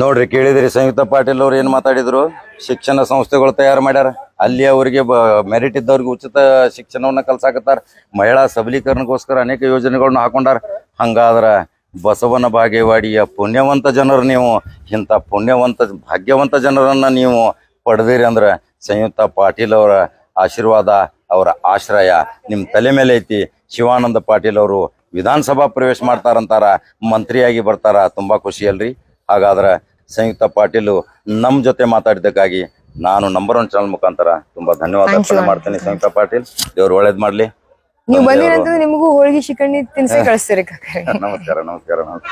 Speaker 2: ನೋಡ್ರಿ, ಕೇಳಿದ್ರಿ, ಸಂಯುಕ್ತ ಪಾಟೀಲ್ ಅವ್ರು ಏನ್ ಮಾತಾಡಿದ್ರು? ಶಿಕ್ಷಣ ಸಂಸ್ಥೆಗಳು ತಯಾರು ಮಾಡ್ಯಾರ. ಅಲ್ಲಿ ಅವರಿಗೆ ಮೆರಿಟ್ ಇದ್ದವ್ರಿಗೆ ಉಚಿತ ಶಿಕ್ಷಣವನ್ನ ಕಲ್ಸಾಕತ್ತಾರ. ಮಹಿಳಾ ಸಬಲೀಕರಣಕ್ಕೋಸ್ಕರ ಅನೇಕ ಯೋಜನೆಗಳನ್ನ ಹಾಕೊಂಡಾರ. ಹಂಗಾದ್ರ ಬಸವನ ಬಾಗೇವಾಡಿಯ ಪುಣ್ಯವಂತ ಜನರು ನೀವು. ಇಂಥ ಪುಣ್ಯವಂತ, ಭಾಗ್ಯವಂತ ಜನರನ್ನ ನೀವು ಪಡೆದಿರಿ ಅಂದ್ರೆ ಸಂಯುಕ್ತ ಪಾಟೀಲ್ ಅವರ ಆಶೀರ್ವಾದ, ಅವರ ಆಶ್ರಯ ನಿಮ್ಮ ತಲೆ ಮೇಲೆ ಐತಿ. ಶಿವಾನಂದ ಪಾಟೀಲ್ ಅವರು ವಿಧಾನಸಭಾ ಪ್ರವೇಶ ಮಾಡ್ತಾರಂತಾರ, ಮಂತ್ರಿಯಾಗಿ ಬರ್ತಾರ. ತುಂಬಾ ಖುಷಿ ಅಲ್ರಿ. ಹಾಗಾದ್ರೆ ಸಂಯುಕ್ತ ಪಾಟೀಲು ನಮ್ಮ ಜೊತೆ ಮಾತಾಡಿದ್ದಕ್ಕಾಗಿ ನಾನು ನಂಬರ್ ಒನ್ ಚಾನಲ್ ಮುಖಾಂತರ ತುಂಬಾ ಧನ್ಯವಾದ ಮಾಡ್ತೇನೆ. ಸಂಯುಕ್ತ ಪಾಟೀಲ್ ದೇವ್ರು ಒಳ್ಳೇದ್ ಮಾಡ್ಲಿ.
Speaker 3: ನೀವು ಬಂದಿರಂತಂದ್ರೆ ನಿಮಗೂ ಹೋಳಿಗೆ ಶಿಕಣ್ಣಿ ತಿನ್ಸಿ ಕಳಿಸ್ತೀರಿ
Speaker 2: ನಮಸ್ಕಾರ ನಮಸ್ಕಾರ ನಮಸ್ಕಾರ.